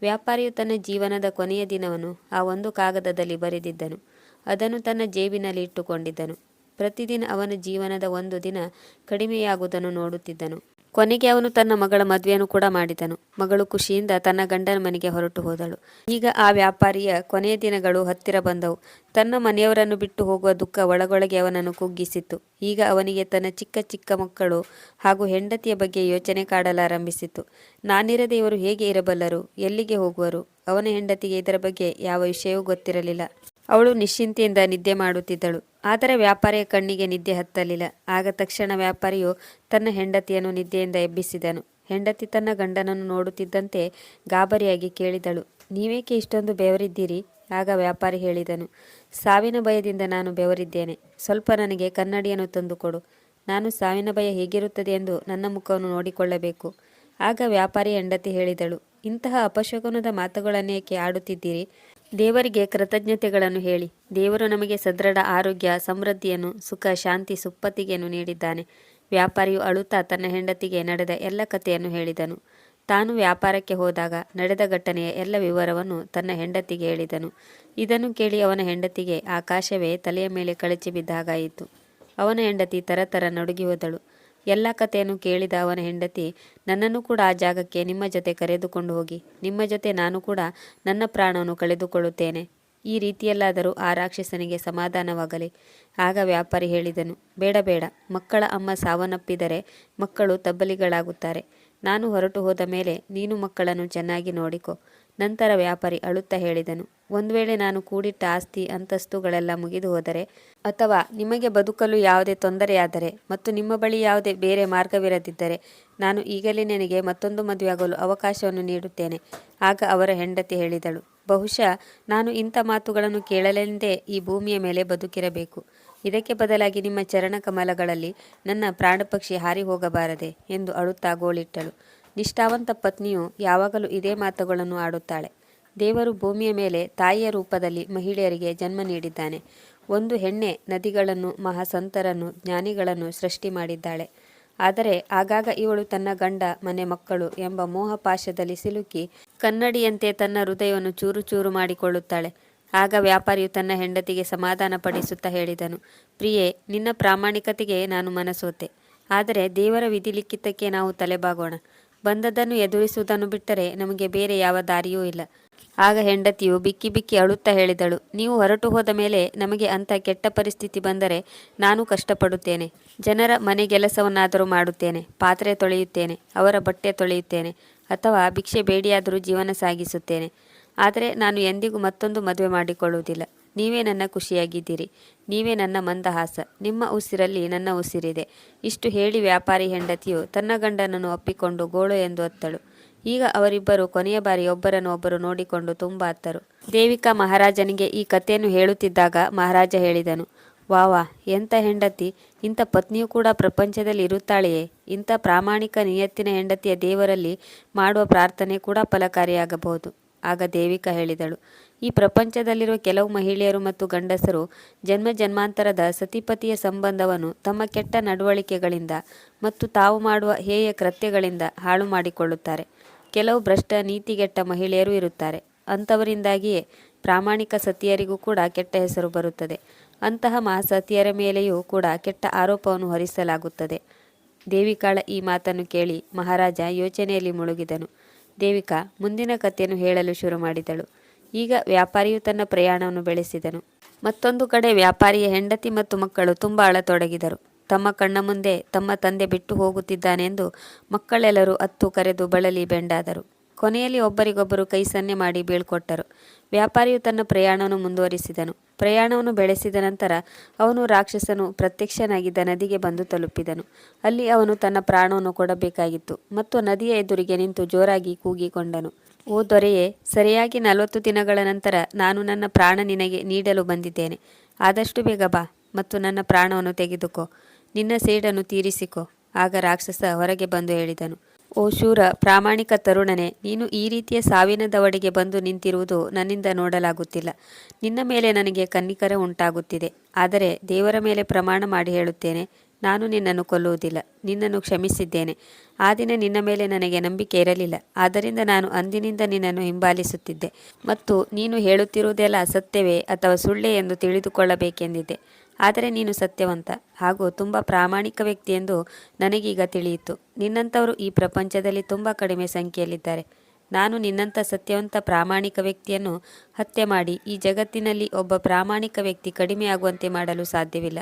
ವ್ಯಾಪಾರಿಯು ತನ್ನ ಜೀವನದ ಕೊನೆಯ ದಿನವನ್ನು ಆ ಒಂದು ಕಾಗದದಲ್ಲಿ ಬರೆದಿದ್ದನು. ಅದನ್ನು ತನ್ನ ಜೇಬಿನಲ್ಲಿ ಇಟ್ಟುಕೊಂಡಿದ್ದನು ಪ್ರತಿದಿನ ಅವನ ಜೀವನದ ಒಂದು ದಿನ ಕಡಿಮೆಯಾಗುವುದನ್ನು ನೋಡುತ್ತಿದ್ದನು. ಕೊನೆಗೆ ಅವನು ತನ್ನ ಮಗಳ ಮದುವೆಯನ್ನು ಕೂಡ ಮಾಡಿದನು. ಮಗಳು ಖುಷಿಯಿಂದ ತನ್ನ ಗಂಡನ ಮನೆಗೆ ಹೊರಟು ಹೋದಳು. ಈಗ ಆ ವ್ಯಾಪಾರಿಯ ಕೊನೆಯ ದಿನಗಳು ಹತ್ತಿರ ಬಂದವು. ತನ್ನ ಮನೆಯವರನ್ನು ಬಿಟ್ಟು ಹೋಗುವ ದುಃಖ ಒಳಗೊಳಗೆ ಅವನನ್ನು ಕುಗ್ಗಿಸಿತ್ತು. ಈಗ ಅವನಿಗೆ ತನ್ನ ಚಿಕ್ಕ ಚಿಕ್ಕ ಮಕ್ಕಳು ಹಾಗೂ ಹೆಂಡತಿಯ ಬಗ್ಗೆ ಯೋಚನೆ ಕಾಡಲಾರಂಭಿಸಿತು ನಾನಿರದೆ ಇವರು ಹೇಗೆ ಇರಬಲ್ಲರು? ಎಲ್ಲಿಗೆ ಹೋಗುವರು? ಅವನ ಹೆಂಡತಿಗೆ ಇದರ ಬಗ್ಗೆ ಯಾವ ವಿಷಯವೂ ಗೊತ್ತಿರಲಿಲ್ಲ. ಅವಳು ನಿಶ್ಚಿಂತೆಯಿಂದ ನಿದ್ದೆ ಮಾಡುತ್ತಿದ್ದಳು. ಆದರೆ ವ್ಯಾಪಾರಿಯ ಕಣ್ಣಿಗೆ ನಿದ್ದೆ ಹತ್ತಲಿಲ್ಲ. ಆಗ ತಕ್ಷಣ ವ್ಯಾಪಾರಿಯು ತನ್ನ ಹೆಂಡತಿಯನ್ನು ನಿದ್ದೆಯಿಂದ ಎಬ್ಬಿಸಿದನು. ಹೆಂಡತಿ ತನ್ನ ಗಂಡನನ್ನು ನೋಡುತ್ತಿದ್ದಂತೆ ಗಾಬರಿಯಾಗಿ ಕೇಳಿದಳು. ನೀವೇಕೆ ಇಷ್ಟೊಂದು ಬೆವರಿದ್ದೀರಿ? ಆಗ ವ್ಯಾಪಾರಿ ಹೇಳಿದನು. ಸಾವಿನ ಭಯದಿಂದ ನಾನು ಬೆವರಿದ್ದೇನೆ. ಸ್ವಲ್ಪ ನನಗೆ ಕನ್ನಡಿಯನ್ನು ತಂದುಕೊಡು. ನಾನು ಸಾವಿನ ಭಯ ಹೇಗಿರುತ್ತದೆ ಎಂದು ನನ್ನ ಮುಖವನ್ನು ನೋಡಿಕೊಳ್ಳಬೇಕು. ಆಗ ವ್ಯಾಪಾರಿ ಹೆಂಡತಿ ಹೇಳಿದಳು. ಇಂತಹ ಅಪಶಕುನದ ಮಾತುಗಳನ್ನೇಕೆ ಆಡುತ್ತಿದ್ದೀರಿ? ದೇವರಿಗೆ ಕೃತಜ್ಞತೆಗಳನ್ನು ಹೇಳಿ. ದೇವರು ನಮಗೆ ಸದೃಢ ಆರೋಗ್ಯ, ಸಮೃದ್ಧಿಯನ್ನು, ಸುಖ, ಶಾಂತಿ, ಸುಪ್ಪತ್ತಿಗೆಯನ್ನು ನೀಡಿದ್ದಾನೆ. ವ್ಯಾಪಾರಿಯು ಅಳುತ್ತಾ ತನ್ನ ಹೆಂಡತಿಗೆ ನಡೆದ ಎಲ್ಲ ಕಥೆಯನ್ನು ಹೇಳಿದನು. ತಾನು ವ್ಯಾಪಾರಕ್ಕೆ ಹೋದಾಗ ನಡೆದ ಘಟನೆಯ ಎಲ್ಲ ವಿವರವನ್ನು ತನ್ನ ಹೆಂಡತಿಗೆ ಹೇಳಿದನು. ಇದನ್ನು ಕೇಳಿ ಅವನ ಹೆಂಡತಿಗೆ ಆಕಾಶವೇ ತಲೆಯ ಮೇಲೆ ಕಳಚಿ ಬಿದ್ದಾಗಾಯಿತು. ಅವನ ಹೆಂಡತಿ ತರತರ ನಡುಗಿ ಹೋದಳು. ಎಲ್ಲ ಕಥೆಯನ್ನು ಕೇಳಿದ ಅವನ ಹೆಂಡತಿ, ನನ್ನನ್ನು ಕೂಡ ಆ ಜಾಗಕ್ಕೆ ನಿಮ್ಮ ಜೊತೆ ಕರೆದುಕೊಂಡು ಹೋಗಿ. ನಿಮ್ಮ ಜೊತೆ ನಾನು ಕೂಡ ನನ್ನ ಪ್ರಾಣವನ್ನು ಕಳೆದುಕೊಳ್ಳುತ್ತೇನೆ. ಈ ರೀತಿಯಲ್ಲಾದರೂ ಆ ರಾಕ್ಷಸನಿಗೆ ಸಮಾಧಾನವಾಗಲಿ ಆಗ ವ್ಯಾಪಾರಿ ಹೇಳಿದನು, ಬೇಡ ಬೇಡ. ಮಕ್ಕಳ ಅಮ್ಮ ಸಾವನ್ನಪ್ಪಿದರೆ ಮಕ್ಕಳು ತಬ್ಬಲಿಗಳಾಗುತ್ತಾರೆ. ನಾನು ಹೊರಟು ಹೋದ ಮೇಲೆ ನೀನು ಮಕ್ಕಳನ್ನು ಚೆನ್ನಾಗಿ ನೋಡಿಕೊ. ನಂತರ ವ್ಯಾಪಾರಿ ಅಳುತ್ತಾ ಹೇಳಿದನು, ಒಂದು ವೇಳೆ ನಾನು ಕೂಡಿಟ್ಟ ಆಸ್ತಿ ಅಂತಸ್ತುಗಳೆಲ್ಲ ಮುಗಿದು ಹೋದರೆ, ಅಥವಾ ನಿಮಗೆ ಬದುಕಲು ಯಾವುದೇ ತೊಂದರೆಯಾದರೆ ಮತ್ತು ನಿಮ್ಮ ಬಳಿ ಯಾವುದೇ ಬೇರೆ ಮಾರ್ಗವಿರದಿದ್ದರೆ, ನಾನು ಈಗಲೇ ನಿನಗೆ ಮತ್ತೊಂದು ಮದುವೆಯಾಗಲು ಅವಕಾಶವನ್ನು ನೀಡುತ್ತೇನೆ, ಆಗ ಅವರ ಹೆಂಡತಿ ಹೇಳಿದಳು. ಬಹುಶಃ ನಾನು ಇಂಥ ಮಾತುಗಳನ್ನು ಕೇಳಲೆಂದೇ ಈ ಭೂಮಿಯ ಮೇಲೆ ಬದುಕಿರಬೇಕು. ಇದಕ್ಕೆ ಬದಲಾಗಿ ನಿಮ್ಮ ಚರಣ ಕಮಲಗಳಲ್ಲಿ ನನ್ನ ಪ್ರಾಣಪಕ್ಷಿ ಹಾರಿ ಹೋಗಬಾರದೆ, ಎಂದು ಅಳುತ್ತಾ ಗೋಳಿಟ್ಟಳು. ನಿಷ್ಠಾವಂತ ಪತ್ನಿಯು ಯಾವಾಗಲೂ ಇದೇ ಮಾತುಗಳನ್ನು ಆಡುತ್ತಾಳೆ. ದೇವರು ಭೂಮಿಯ ಮೇಲೆ ತಾಯಿಯ ರೂಪದಲ್ಲಿ ಮಹಿಳೆಯರಿಗೆ ಜನ್ಮ ನೀಡಿದ್ದಾನೆ. ಒಂದು ಹೆಣ್ಣೆ ನದಿಗಳನ್ನು, ಮಹಾಸಂತರನ್ನು, ಜ್ಞಾನಿಗಳನ್ನು ಸೃಷ್ಟಿ ಮಾಡಿದ್ದಾಳೆ. ಆದರೆ ಆಗಾಗ ಇವಳು ತನ್ನ ಗಂಡ, ಮನೆ ಮಕ್ಕಳು ಎಂಬ ಮೋಹಪಾಶದಲ್ಲಿ ಸಿಲುಕಿ ಕನ್ನಡಿಯಂತೆ ತನ್ನ ಹೃದಯವನ್ನು ಚೂರು ಚೂರು ಮಾಡಿಕೊಳ್ಳುತ್ತಾಳೆ. ಆಗ ವ್ಯಾಪಾರಿಯು ತನ್ನ ಹೆಂಡತಿಗೆ ಸಮಾಧಾನ ಪಡಿಸುತ್ತಾ ಹೇಳಿದನು, ಪ್ರಿಯೆ, ನಿನ್ನ ಪ್ರಾಮಾಣಿಕತೆಗೆ ನಾನು ಮನಸೋತೆ. ಆದರೆ ದೇವರ ವಿಧಿಲಿಖಿತಕ್ಕೆ ನಾವು ತಲೆಬಾಗೋಣ. ಬಂದದ್ದನ್ನು ಎದುರಿಸುವುದನ್ನು ಬಿಟ್ಟರೆ ನಮಗೆ ಬೇರೆ ಯಾವ ದಾರಿಯೂ ಇಲ್ಲ. ಆಗ ಹೆಂಡತಿಯು ಬಿಕ್ಕಿ ಬಿಕ್ಕಿ ಅಳುತ್ತಾ ಹೇಳಿದಳು, ನೀವು ಹೊರಟು ಹೋದ ಮೇಲೆ ನಮಗೆ ಅಂಥ ಕೆಟ್ಟ ಪರಿಸ್ಥಿತಿ ಬಂದರೆ ನಾನು ಕಷ್ಟಪಡುತ್ತೇನೆ. ಜನರ ಮನೆ ಕೆಲಸವನ್ನಾದರೂ ಮಾಡುತ್ತೇನೆ, ಪಾತ್ರೆ ತೊಳೆಯುತ್ತೇನೆ, ಅವರ ಬಟ್ಟೆ ತೊಳೆಯುತ್ತೇನೆ, ಅಥವಾ ಭಿಕ್ಷೆ ಬೇಡಿಯಾದರೂ ಜೀವನ ಸಾಗಿಸುತ್ತೇನೆ. ಆದರೆ ನಾನು ಎಂದಿಗೂ ಮತ್ತೊಂದು ಮದುವೆ ಮಾಡಿಕೊಳ್ಳುವುದಿಲ್ಲ. ನೀವೇ ನನ್ನ ಖುಷಿಯಾಗಿದ್ದೀರಿ. ನೀವೇ ನನ್ನ ಮಂದಹಾಸ. ನಿಮ್ಮ ಉಸಿರಲ್ಲಿ ನನ್ನ ಉಸಿರಿದೆ. ಇಷ್ಟು ಹೇಳಿ ವ್ಯಾಪಾರಿ ಹೆಂಡತಿಯು ತನ್ನ ಗಂಡನನ್ನು ಒಪ್ಪಿಕೊಂಡು ಗೋಳು ಎಂದು ಒತ್ತಳು ಈಗ ಅವರಿಬ್ಬರು ಕೊನೆಯ ಬಾರಿ ಒಬ್ಬರನ್ನು ಒಬ್ಬರು ನೋಡಿಕೊಂಡು ತುಂಬ ಅತ್ತರು. ದೇವಿಕಾ ಮಹಾರಾಜನಿಗೆ ಈ ಕಥೆಯನ್ನು ಹೇಳುತ್ತಿದ್ದಾಗ ಮಹಾರಾಜ ಹೇಳಿದನು, ವಾವಾ, ಎಂಥ ಹೆಂಡತಿ? ಇಂಥ ಪತ್ನಿಯು ಕೂಡ ಪ್ರಪಂಚದಲ್ಲಿ ಇರುತ್ತಾಳೆಯೇ? ಇಂಥ ಪ್ರಾಮಾಣಿಕ ನಿಯತ್ತಿನ ಹೆಂಡತಿಯ ದೇವರಲ್ಲಿ ಮಾಡುವ ಪ್ರಾರ್ಥನೆ ಕೂಡ ಫಲಕಾರಿಯಾಗಬಹುದು. ಆಗ ದೇವಿಕಾ ಹೇಳಿದಳು, ಈ ಪ್ರಪಂಚದಲ್ಲಿರುವ ಕೆಲವು ಮಹಿಳೆಯರು ಮತ್ತು ಗಂಡಸರು ಜನ್ಮ ಜನ್ಮಾಂತರದ ಸತಿಪತಿಯ ಸಂಬಂಧವನ್ನು ತಮ್ಮ ಕೆಟ್ಟ ನಡವಳಿಕೆಗಳಿಂದ ಮತ್ತು ತಾವು ಮಾಡುವ ಹೇಯ ಕೃತ್ಯಗಳಿಂದ ಹಾಳು ಮಾಡಿಕೊಳ್ಳುತ್ತಾರೆ. ಕೆಲವು ಭ್ರಷ್ಟ ನೀತಿಗೆಟ್ಟ ಮಹಿಳೆಯರು ಇರುತ್ತಾರೆ. ಅಂಥವರಿಂದಾಗಿಯೇ ಪ್ರಾಮಾಣಿಕ ಸತಿಯರಿಗೂ ಕೂಡ ಕೆಟ್ಟ ಹೆಸರು ಬರುತ್ತದೆ. ಅಂತಹ ಮಹಾಸತಿಯರ ಮೇಲೆಯೂ ಕೂಡ ಕೆಟ್ಟ ಆರೋಪವನ್ನು ಹೊರಿಸಲಾಗುತ್ತದೆ. ದೇವಿಕಾಳ ಈ ಮಾತನ್ನು ಕೇಳಿ ಮಹಾರಾಜ ಯೋಚನೆಯಲ್ಲಿ ಮುಳುಗಿದನು. ದೇವಿಕಾ ಮುಂದಿನ ಕಥೆಯನ್ನು ಹೇಳಲು ಶುರು ಮಾಡಿದಳು. ಈಗ ವ್ಯಾಪಾರಿಯು ತನ್ನ ಪ್ರಯಾಣವನ್ನು ಬೆಳೆಸಿದನು. ಮತ್ತೊಂದು ಕಡೆ ವ್ಯಾಪಾರಿಯ ಹೆಂಡತಿ ಮತ್ತು ಮಕ್ಕಳು ತುಂಬ ಅಳತೊಡಗಿದರು. ತಮ್ಮ ಕಣ್ಣ ಮುಂದೆ ತಮ್ಮ ತಂದೆ ಬಿಟ್ಟು ಹೋಗುತ್ತಿದ್ದಾನೆಂದು ಮಕ್ಕಳೆಲ್ಲರೂ ಅತ್ತು ಕರೆದು ಬಳಲಿ ಬೆಂಡಾದರು. ಕೊನೆಯಲ್ಲಿ ಒಬ್ಬರಿಗೊಬ್ಬರು ಕೈ ಸನ್ನೆ ಮಾಡಿ ಬೀಳ್ಕೊಟ್ಟರು. ವ್ಯಾಪಾರಿಯು ತನ್ನ ಪ್ರಯಾಣವನ್ನು ಮುಂದುವರಿಸಿದನು. ಪ್ರಯಾಣವನ್ನು ಬೆಳೆಸಿದ ನಂತರ ಅವನು ರಾಕ್ಷಸನು ಪ್ರತ್ಯಕ್ಷನಾಗಿದ್ದ ನದಿಗೆ ಬಂದು ತಲುಪಿದನು. ಅಲ್ಲಿ ಅವನು ತನ್ನ ಪ್ರಾಣವನ್ನು ಕೊಡಬೇಕಾಗಿತ್ತು ಮತ್ತು ನದಿಯ ಎದುರಿಗೆ ನಿಂತು ಜೋರಾಗಿ ಕೂಗಿಕೊಂಡನು. ಓ ದೊರೆಯೇ, ಸರಿಯಾಗಿ ನಲವತ್ತು ದಿನಗಳ ನಂತರ ನಾನು ನನ್ನ ಪ್ರಾಣ ನಿನಗೆ ನೀಡಲು ಬಂದಿದ್ದೇನೆ. ಆದಷ್ಟು ಬೇಗ ಬಾ ಮತ್ತು ನನ್ನ ಪ್ರಾಣವನ್ನು ತೆಗೆದುಕೋ. ನಿನ್ನ ಸೇಡನ್ನು ತೀರಿಸಿಕೋ. ಆಗ ರಾಕ್ಷಸ ಹೊರಗೆ ಬಂದು ಹೇಳಿದನು. ಓ ಶೂರ, ಪ್ರಾಮಾಣಿಕ ತರುಣನೆ, ನೀನು ಈ ರೀತಿಯ ಸಾವಿನ ದವಡೆಗೆ ಬಂದು ನಿಂತಿರುವುದು ನನ್ನಿಂದ ನೋಡಲಾಗುತ್ತಿಲ್ಲ. ನಿನ್ನ ಮೇಲೆ ನನಗೆ ಕನ್ನಿಕರ ಉಂಟಾಗುತ್ತಿದೆ. ಆದರೆ ದೇವರ ಮೇಲೆ ಪ್ರಮಾಣ ಮಾಡಿ ಹೇಳುತ್ತೇನೆ, ನಾನು ನಿನ್ನನ್ನು ಕೊಲ್ಲುವುದಿಲ್ಲ, ನಿನ್ನನ್ನು ಕ್ಷಮಿಸಿದ್ದೇನೆ. ಆ ದಿನ ನಿನ್ನ ಮೇಲೆ ನನಗೆ ನಂಬಿಕೆ ಇರಲಿಲ್ಲ. ಆದ್ದರಿಂದ ನಾನು ಅಂದಿನಿಂದ ನಿನ್ನನ್ನು ಹಿಂಬಾಲಿಸುತ್ತಿದ್ದೆ. ಮತ್ತು ನೀನು ಹೇಳುತ್ತಿರುವುದೆಲ್ಲ ಅಸತ್ಯವೇ ಅಥವಾ ಸುಳ್ಳೆ ಎಂದು ತಿಳಿದುಕೊಳ್ಳಬೇಕೆಂದಿದ್ದೆ ಆದರೆ ನೀನು ಸತ್ಯವಂತ. ಹಾಗೂ ತುಂಬ ಪ್ರಾಮಾಣಿಕ ವ್ಯಕ್ತಿ ಎಂದು ನನಗೀಗ ತಿಳಿಯಿತು. ನಿನ್ನಂಥವರು ಈ ಪ್ರಪಂಚದಲ್ಲಿ ತುಂಬ ಕಡಿಮೆ ಸಂಖ್ಯೆಯಲ್ಲಿದ್ದಾರೆ. ನಾನು ನಿನ್ನಂಥ ಸತ್ಯವಂತ, ಪ್ರಾಮಾಣಿಕ ವ್ಯಕ್ತಿಯನ್ನು ಹತ್ಯೆ ಮಾಡಿ ಈ ಜಗತ್ತಿನಲ್ಲಿ ಒಬ್ಬ ಪ್ರಾಮಾಣಿಕ ವ್ಯಕ್ತಿ ಕಡಿಮೆಯಾಗುವಂತೆ ಮಾಡಲು ಸಾಧ್ಯವಿಲ್ಲ.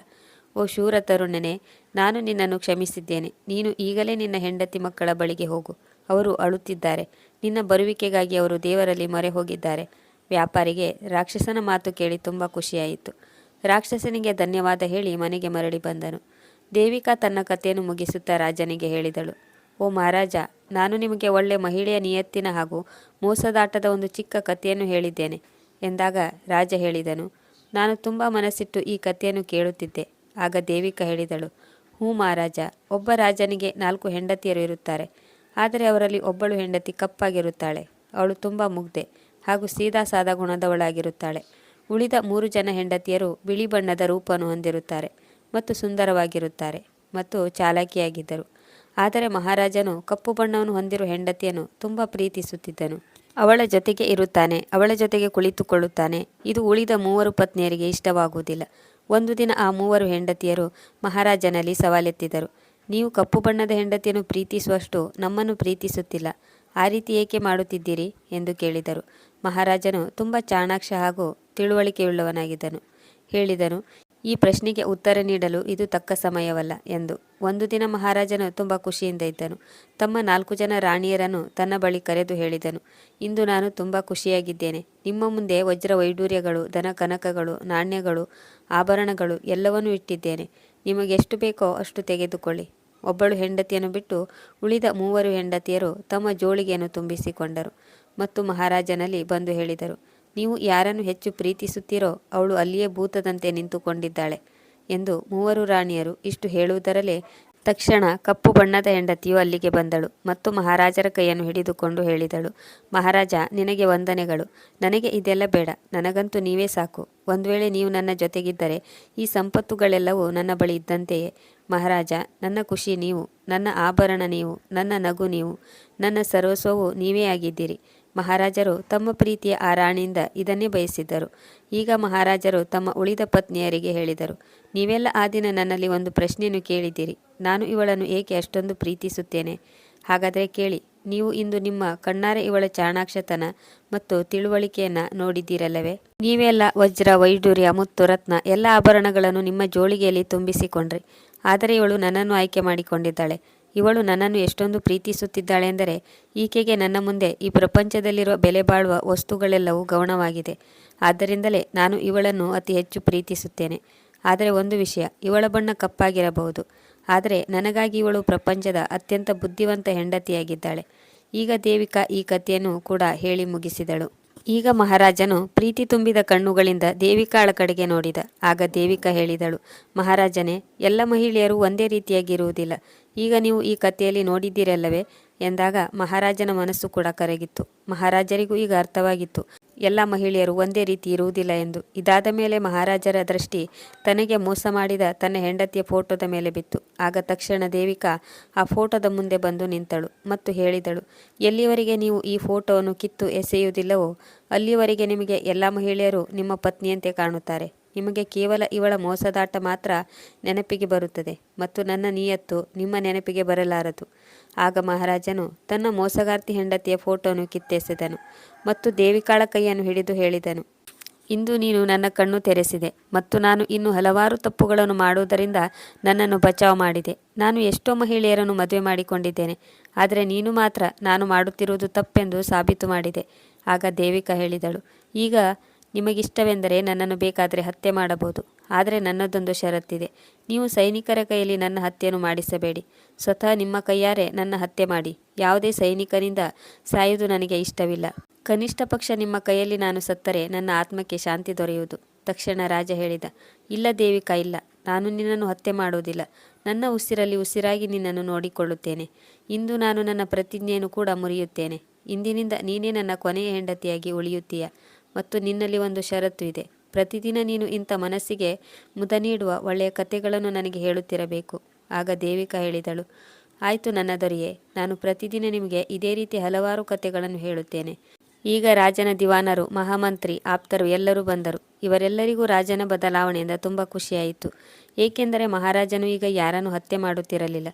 ಓ ಶೂರ ತರುಣನೆ, ನಾನು ನಿನ್ನನ್ನು ಕ್ಷಮಿಸಿದ್ದೇನೆ. ನೀನು ಈಗಲೇ ನಿನ್ನ ಹೆಂಡತಿ ಮಕ್ಕಳ ಬಳಿಗೆ ಹೋಗು. ಅವರು ಅಳುತ್ತಿದ್ದಾರೆ. ನಿನ್ನ ಬರುವಿಕೆಗಾಗಿ ಅವರು ದೇವರಲ್ಲಿ ಮೊರೆ ಹೋಗಿದ್ದಾರೆ. ವ್ಯಾಪಾರಿಗೆ ರಾಕ್ಷಸನ ಮಾತು ಕೇಳಿ ತುಂಬ ಖುಷಿಯಾಯಿತು. ರಾಕ್ಷಸನಿಗೆ ಧನ್ಯವಾದ ಹೇಳಿ ಮನೆಗೆ ಮರಳಿ ಬಂದನು. ದೇವಿಕಾ ತನ್ನ ಕಥೆಯನ್ನು ಮುಗಿಸುತ್ತಾ ರಾಜನಿಗೆ ಹೇಳಿದಳು, ಓ ಮಹಾರಾಜ, ನಾನು ನಿಮಗೆ ಒಳ್ಳೆ ಮಹಿಳೆಯ ನಿಯತ್ತಿನ ಹಾಗೂ ಮೋಸದಾಟದ ಒಂದು ಚಿಕ್ಕ ಕಥೆಯನ್ನು ಹೇಳಿದ್ದೇನೆ ಎಂದಾಗ ರಾಜ ಹೇಳಿದನು, ನಾನು ತುಂಬ ಮನಸ್ಸಿಟ್ಟು ಈ ಕಥೆಯನ್ನು ಕೇಳುತ್ತಿದ್ದೆ. ಆಗ ದೇವಿಕಾ ಹೇಳಿದಳು ಹ್ಞೂ ಮಹಾರಾಜ, ಒಬ್ಬ ರಾಜನಿಗೆ ನಾಲ್ಕು ಹೆಂಡತಿಯರು ಇರುತ್ತಾರೆ. ಆದರೆ ಅವರಲ್ಲಿ ಒಬ್ಬಳು ಹೆಂಡತಿ ಕಪ್ಪಾಗಿರುತ್ತಾಳೆ. ಅವಳು ತುಂಬ ಮುಗ್ಧೆ ಹಾಗೂ ಸೀದಾ ಸಾದ ಗುಣದವಳಾಗಿರುತ್ತಾಳೆ. ಉಳಿದ ಮೂರು ಜನ ಹೆಂಡತಿಯರು ಬಿಳಿ ಬಣ್ಣದ ರೂಪವನ್ನು ಹೊಂದಿರುತ್ತಾರೆ ಮತ್ತು ಸುಂದರವಾಗಿರುತ್ತಾರೆ ಮತ್ತು ಚಾಲಾಕಿಯಾಗಿದ್ದರು. ಆದರೆ ಮಹಾರಾಜನು ಕಪ್ಪು ಬಣ್ಣವನ್ನು ಹೊಂದಿರುವ ಹೆಂಡತಿಯನ್ನು ತುಂಬ ಪ್ರೀತಿಸುತ್ತಿದ್ದನು. ಅವಳ ಜೊತೆಗೆ ಇರುತ್ತಾನೆ, ಅವಳ ಜೊತೆಗೆ ಕುಳಿತುಕೊಳ್ಳುತ್ತಾನೆ. ಇದು ಉಳಿದ ಮೂವರು ಪತ್ನಿಯರಿಗೆ ಇಷ್ಟವಾಗುವುದಿಲ್ಲ. ಒಂದು ದಿನ ಆ ಮೂವರು ಹೆಂಡತಿಯರು ಮಹಾರಾಜನಲ್ಲಿ ಸವಾಲೆತ್ತಿದರು. ನೀವು ಕಪ್ಪು ಬಣ್ಣದ ಹೆಂಡತಿಯನ್ನು ಪ್ರೀತಿಸುವಷ್ಟು ನಮ್ಮನ್ನು ಪ್ರೀತಿಸುತ್ತಿಲ್ಲ. ಆ ರೀತಿ ಏಕೆ ಮಾಡುತ್ತಿದ್ದೀರಿ? ಎಂದು ಕೇಳಿದರು. ಮಹಾರಾಜನು ತುಂಬ ಚಾಣಾಕ್ಷ ಹಾಗೂ ತಿಳುವಳಿಕೆಯುಳ್ಳವನಾಗಿದ್ದನು. ಹೇಳಿದನು, ಈ ಪ್ರಶ್ನೆಗೆ ಉತ್ತರ ನೀಡಲು ಇದು ತಕ್ಕ ಸಮಯವಲ್ಲ ಎಂದು. ಒಂದು ದಿನ ಮಹಾರಾಜನು ತುಂಬ ಖುಷಿಯಿಂದ ಇದ್ದನು. ತಮ್ಮ ನಾಲ್ಕು ಜನ ರಾಣಿಯರನ್ನು ತನ್ನ ಬಳಿ ಕರೆದು ಹೇಳಿದನು, ಇಂದು ನಾನು ತುಂಬ ಖುಷಿಯಾಗಿದ್ದೇನೆ. ನಿಮ್ಮ ಮುಂದೆ ವಜ್ರ ವೈಡೂರ್ಯಗಳು, ದನ ಕನಕಗಳು, ನಾಣ್ಯಗಳು, ಆಭರಣಗಳು ಎಲ್ಲವನ್ನೂ ಇಟ್ಟಿದ್ದೇನೆ. ನಿಮಗೆಷ್ಟು ಬೇಕೋ ಅಷ್ಟು ತೆಗೆದುಕೊಳ್ಳಿ. ಒಬ್ಬಳು ಹೆಂಡತಿಯನ್ನು ಬಿಟ್ಟು ಉಳಿದ ಮೂವರು ಹೆಂಡತಿಯರು ತಮ್ಮ ಜೋಳಿಗೆಯನ್ನು ತುಂಬಿಸಿಕೊಂಡರು ಮತ್ತು ಮಹಾರಾಜನಲ್ಲಿ ಬಂದು ಹೇಳಿದರು ನೀವು ಯಾರನ್ನು ಹೆಚ್ಚು ಪ್ರೀತಿಸುತ್ತೀರೋ ಅವಳು ಅಲ್ಲಿಯೇ ಭೂತದಂತೆ ನಿಂತುಕೊಂಡಿದ್ದಾಳೆ ಎಂದು ಮೂವರು ರಾಣಿಯರು ಇಷ್ಟು ಹೇಳುವುದರಲ್ಲೇ ತಕ್ಷಣ ಕಪ್ಪು ಬಣ್ಣದ ಹೆಂಡತಿಯು ಅಲ್ಲಿಗೆ ಬಂದಳು ಮತ್ತು ಮಹಾರಾಜರ ಕೈಯನ್ನು ಹಿಡಿದುಕೊಂಡು ಹೇಳಿದಳು, ಮಹಾರಾಜ, ನಿನಗೆ ವಂದನೆಗಳು. ನನಗೆ ಇದೆಲ್ಲ ಬೇಡ. ನನಗಂತೂ ನೀವೇ ಸಾಕು. ಒಂದು ವೇಳೆ ನೀವು ನನ್ನ ಜೊತೆಗಿದ್ದರೆ ಈ ಸಂಪತ್ತುಗಳೆಲ್ಲವೂ ನನ್ನ ಬಳಿ ಇದ್ದಂತೆಯೇ. ಮಹಾರಾಜ, ನನ್ನ ಖುಷಿ ನೀವು, ನನ್ನ ಆಭರಣ ನೀವು, ನನ್ನ ನಗು ನೀವು, ನನ್ನ ಸರ್ವಸ್ವವು ನೀವೇ ಆಗಿದ್ದೀರಿ. ಮಹಾರಾಜರು ತಮ್ಮ ಪ್ರೀತಿಯ ಆ ರಾಣಿಯಿಂದ ಇದನ್ನೇ ಬಯಸಿದ್ದರು. ಈಗ ಮಹಾರಾಜರು ತಮ್ಮ ಉಳಿದ ಪತ್ನಿಯರಿಗೆ ಹೇಳಿದರು, ನೀವೆಲ್ಲ ಆ ದಿನ ನನ್ನಲ್ಲಿ ಒಂದು ಪ್ರಶ್ನೆಯನ್ನು ಕೇಳಿದ್ದೀರಿ. ನಾನು ಇವಳನ್ನು ಏಕೆ ಅಷ್ಟೊಂದು ಪ್ರೀತಿಸುತ್ತೇನೆ? ಹಾಗಾದರೆ ಕೇಳಿ, ನೀವು ಇಂದು ನಿಮ್ಮ ಕಣ್ಣಾರೆ ಇವಳ ಚಾಣಾಕ್ಷತನ ಮತ್ತು ತಿಳುವಳಿಕೆಯನ್ನು ನೋಡಿದ್ದೀರಲ್ಲವೇ? ನೀವೆಲ್ಲ ವಜ್ರ ವೈಡೂರ್ಯ ಮುತ್ತು ರತ್ನ ಎಲ್ಲ ಆಭರಣಗಳನ್ನು ನಿಮ್ಮ ಜೋಳಿಗೆಯಲ್ಲಿ ತುಂಬಿಸಿಕೊಂಡ್ರಿ. ಆದರೆ ಇವಳು ನನ್ನನ್ನು ಆಯ್ಕೆ ಮಾಡಿಕೊಂಡಿದ್ದಾಳೆ. ಇವಳು ನನ್ನನ್ನು ಎಷ್ಟೊಂದು ಪ್ರೀತಿಸುತ್ತಿದ್ದಾಳೆ ಎಂದರೆ ಈಕೆಗೆ ನನ್ನ ಮುಂದೆ ಈ ಪ್ರಪಂಚದಲ್ಲಿರುವ ಬೆಲೆ ಬಾಳುವ ವಸ್ತುಗಳೆಲ್ಲವೂ ಗೌಣವಾಗಿದೆ. ಆದ್ದರಿಂದಲೇ ನಾನು ಇವಳನ್ನು ಅತಿ ಹೆಚ್ಚು ಪ್ರೀತಿಸುತ್ತೇನೆ. ಆದರೆ ಒಂದು ವಿಷಯ, ಇವಳ ಬಣ್ಣ ಕಪ್ಪಾಗಿರಬಹುದು. ಆದರೆ ನನಗಾಗಿ ಇವಳು ಪ್ರಪಂಚದ ಅತ್ಯಂತ ಬುದ್ಧಿವಂತ ಹೆಂಡತಿಯಾಗಿದ್ದಾಳೆ. ಈಗ ದೇವಿಕಾ ಈ ಕಥೆಯನ್ನು ಕೂಡ ಹೇಳಿ ಮುಗಿಸಿದಳು. ಈಗ ಮಹಾರಾಜನು ಪ್ರೀತಿ ತುಂಬಿದ ಕಣ್ಣುಗಳಿಂದ ದೇವಿಕಾಳ ಕಡೆಗೆ ನೋಡಿದ. ಆಗ ದೇವಿಕಾ ಹೇಳಿದಳು, ಮಹಾರಾಜನೇ, ಎಲ್ಲ ಮಹಿಳೆಯರು ಒಂದೇ ರೀತಿಯಾಗಿರುವುದಿಲ್ಲ. ಈಗ ನೀವು ಈ ಕಥೆಯಲ್ಲಿ ನೋಡಿದ್ದೀರಲ್ಲವೇ? ಎಂದಾಗ ಮಹಾರಾಜನ ಮನಸ್ಸು ಕೂಡ ಕರಗಿತ್ತು. ಮಹಾರಾಜರಿಗೂ ಈಗ ಅರ್ಥವಾಗಿತ್ತು. ಎಲ್ಲ ಮಹಿಳೆಯರು ಒಂದೇ ರೀತಿ ಇರುವುದಿಲ್ಲ ಎಂದು. ಇದಾದ ಮೇಲೆ ಮಹಾರಾಜರ ದೃಷ್ಟಿ ತನಗೆ ಮೋಸ ಮಾಡಿದ ತನ್ನ ಹೆಂಡತಿಯ ಫೋಟೋದ ಮೇಲೆ ಬಿತ್ತು. ಆಗ ತಕ್ಷಣ ದೇವಿಕಾ ಆ ಫೋಟೋದ ಮುಂದೆ ಬಂದು ನಿಂತಳು ಮತ್ತು ಹೇಳಿದಳು, ಎಲ್ಲಿವರೆಗೆ ನೀವು ಈ ಫೋಟೋವನ್ನು ಕಿತ್ತು ಎಸೆಯುವುದಿಲ್ಲವೋ ಅಲ್ಲಿಯವರೆಗೆ ನಿಮಗೆ ಎಲ್ಲ ಮಹಿಳೆಯರು ನಿಮ್ಮ ಪತ್ನಿಯಂತೆ ಕಾಣುತ್ತಾರೆ. ನಿಮಗೆ ಕೇವಲ ಇವಳ ಮೋಸದಾಟ ಮಾತ್ರ ನೆನಪಿಗೆ ಬರುತ್ತದೆ ಮತ್ತು ನನ್ನ ನಿಯತ್ತು ನಿಮ್ಮ ನೆನಪಿಗೆ ಬರಲಾರದು. ಆಗ ಮಹಾರಾಜನು ತನ್ನ ಮೋಸಗಾರ್ತಿ ಹೆಂಡತಿಯ ಫೋಟೋನು ಕಿತ್ತೆಸೆದನು ಮತ್ತು ದೇವಿಕಾಳ ಕೈಯನ್ನು ಹಿಡಿದು ಹೇಳಿದನು, ಇಂದು ನೀನು ನನ್ನ ಕಣ್ಣು ತೆರೆಸಿದೆ ಮತ್ತು ನಾನು ಇನ್ನು ಹಲವಾರು ತಪ್ಪುಗಳನ್ನು ಮಾಡುವುದರಿಂದ ನನ್ನನ್ನು ಬಚಾವ್ ಮಾಡಿದೆ. ನಾನು ಎಷ್ಟೋ ಮಹಿಳೆಯರನ್ನು ಮದುವೆ ಮಾಡಿಕೊಂಡಿದ್ದೇನೆ, ಆದರೆ ನೀನು ಮಾತ್ರ ನಾನು ಮಾಡುತ್ತಿರುವುದು ತಪ್ಪೆಂದು ಸಾಬೀತು ಮಾಡಿದೆ. ಆಗ ದೇವಿಕಾ ಹೇಳಿದಳು, ಈಗ ನಿಮಗಿಷ್ಟವೆಂದರೆ ನನ್ನನ್ನು ಬೇಕಾದರೆ ಹತ್ಯೆ ಮಾಡಬಹುದು. ಆದರೆ ನನ್ನದೊಂದು ಷರತ್ತಿದೆ. ನೀವು ಸೈನಿಕರ ಕೈಯಲ್ಲಿ ನನ್ನ ಹತ್ಯೆಯನ್ನು ಮಾಡಿಸಬೇಡಿ. ಸ್ವತಃ ನಿಮ್ಮ ಕೈಯಾರೆ ನನ್ನ ಹತ್ಯೆ ಮಾಡಿ. ಯಾವುದೇ ಸೈನಿಕರಿಂದ ಸಾಯುವುದು ನನಗೆ ಇಷ್ಟವಿಲ್ಲ. ಕನಿಷ್ಠ ಪಕ್ಷ ನಿಮ್ಮ ಕೈಯಲ್ಲಿ ನಾನು ಸತ್ತರೆ ನನ್ನ ಆತ್ಮಕ್ಕೆ ಶಾಂತಿ ದೊರೆಯುವುದು. ತಕ್ಷಣ ರಾಜ ಹೇಳಿದ, ಇಲ್ಲ ದೇವಿಕಾ, ಇಲ್ಲ. ನಾನು ನಿನ್ನನ್ನು ಹತ್ಯೆ ಮಾಡುವುದಿಲ್ಲ. ನನ್ನ ಉಸಿರಲ್ಲಿ ಉಸಿರಾಗಿ ನಿನ್ನನ್ನು ನೋಡಿಕೊಳ್ಳುತ್ತೇನೆ. ಇಂದು ನಾನು ನನ್ನ ಪ್ರತಿಜ್ಞೆಯನ್ನು ಕೂಡ ಮುರಿಯುತ್ತೇನೆ. ಇಂದಿನಿಂದ ನೀನೇ ನನ್ನ ಕೊನೆಯ ಹೆಂಡತಿಯಾಗಿ ಉಳಿಯುತ್ತೀಯ? ಮತ್ತು ನಿನ್ನಲ್ಲಿ ಒಂದು ಷರತ್ತು ಇದೆ. ಪ್ರತಿದಿನ ನೀನು ಇಂಥ ಮನಸ್ಸಿಗೆ ಮುದ ನೀಡುವ ಒಳ್ಳೆಯ ಕಥೆಗಳನ್ನು ನನಗೆ ಹೇಳುತ್ತಿರಬೇಕು. ಆಗ ದೇವಿಕಾ ಹೇಳಿದಳು, ಆಯಿತು ನನ್ನ ದೊರೆಯೇ, ನಾನು ಪ್ರತಿದಿನ ನಿಮಗೆ ಇದೇ ರೀತಿ ಹಲವಾರು ಕಥೆಗಳನ್ನು ಹೇಳುತ್ತೇನೆ. ಈಗ ರಾಜನ ದಿವಾನರು, ಮಹಾಮಂತ್ರಿ, ಆಪ್ತರು ಎಲ್ಲರೂ ಬಂದರು. ಇವರೆಲ್ಲರಿಗೂ ರಾಜನ ಬದಲಾವಣೆಯಿಂದ ತುಂಬ ಖುಷಿಯಾಯಿತು. ಏಕೆಂದರೆ ಮಹಾರಾಜನು ಈಗ ಯಾರನ್ನು ಹತ್ಯೆ ಮಾಡುತ್ತಿರಲಿಲ್ಲ.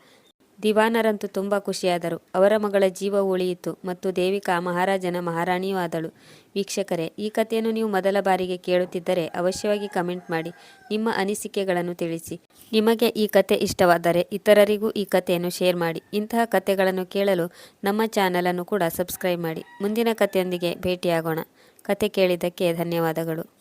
ದಿವಾನರಂತೂ ತುಂಬ ಖುಷಿಯಾದರು. ಅವರ ಮಗಳ ಜೀವ ಉಳಿಯಿತು ಮತ್ತು ದೇವಿಕಾ ಮಹಾರಾಜನ ಮಹಾರಾಣಿಯೂ ಆದಳು. ವೀಕ್ಷಕರೇ, ಈ ಕಥೆಯನ್ನು ನೀವು ಮೊದಲ ಬಾರಿಗೆ ಕೇಳುತ್ತಿದ್ದರೆ ಅವಶ್ಯವಾಗಿ ಕಮೆಂಟ್ ಮಾಡಿ, ನಿಮ್ಮ ಅನಿಸಿಕೆಗಳನ್ನು ತಿಳಿಸಿ. ನಿಮಗೆ ಈ ಕತೆ ಇಷ್ಟವಾದರೆ ಇತರರಿಗೂ ಈ ಕಥೆಯನ್ನು ಶೇರ್ ಮಾಡಿ. ಇಂತಹ ಕಥೆಗಳನ್ನು ಕೇಳಲು ನಮ್ಮ ಚಾನಲನ್ನು ಕೂಡ ಸಬ್ಸ್ಕ್ರೈಬ್ ಮಾಡಿ. ಮುಂದಿನ ಕಥೆಯೊಂದಿಗೆ ಭೇಟಿಯಾಗೋಣ. ಕತೆ ಕೇಳಿದ್ದಕ್ಕೆ ಧನ್ಯವಾದಗಳು.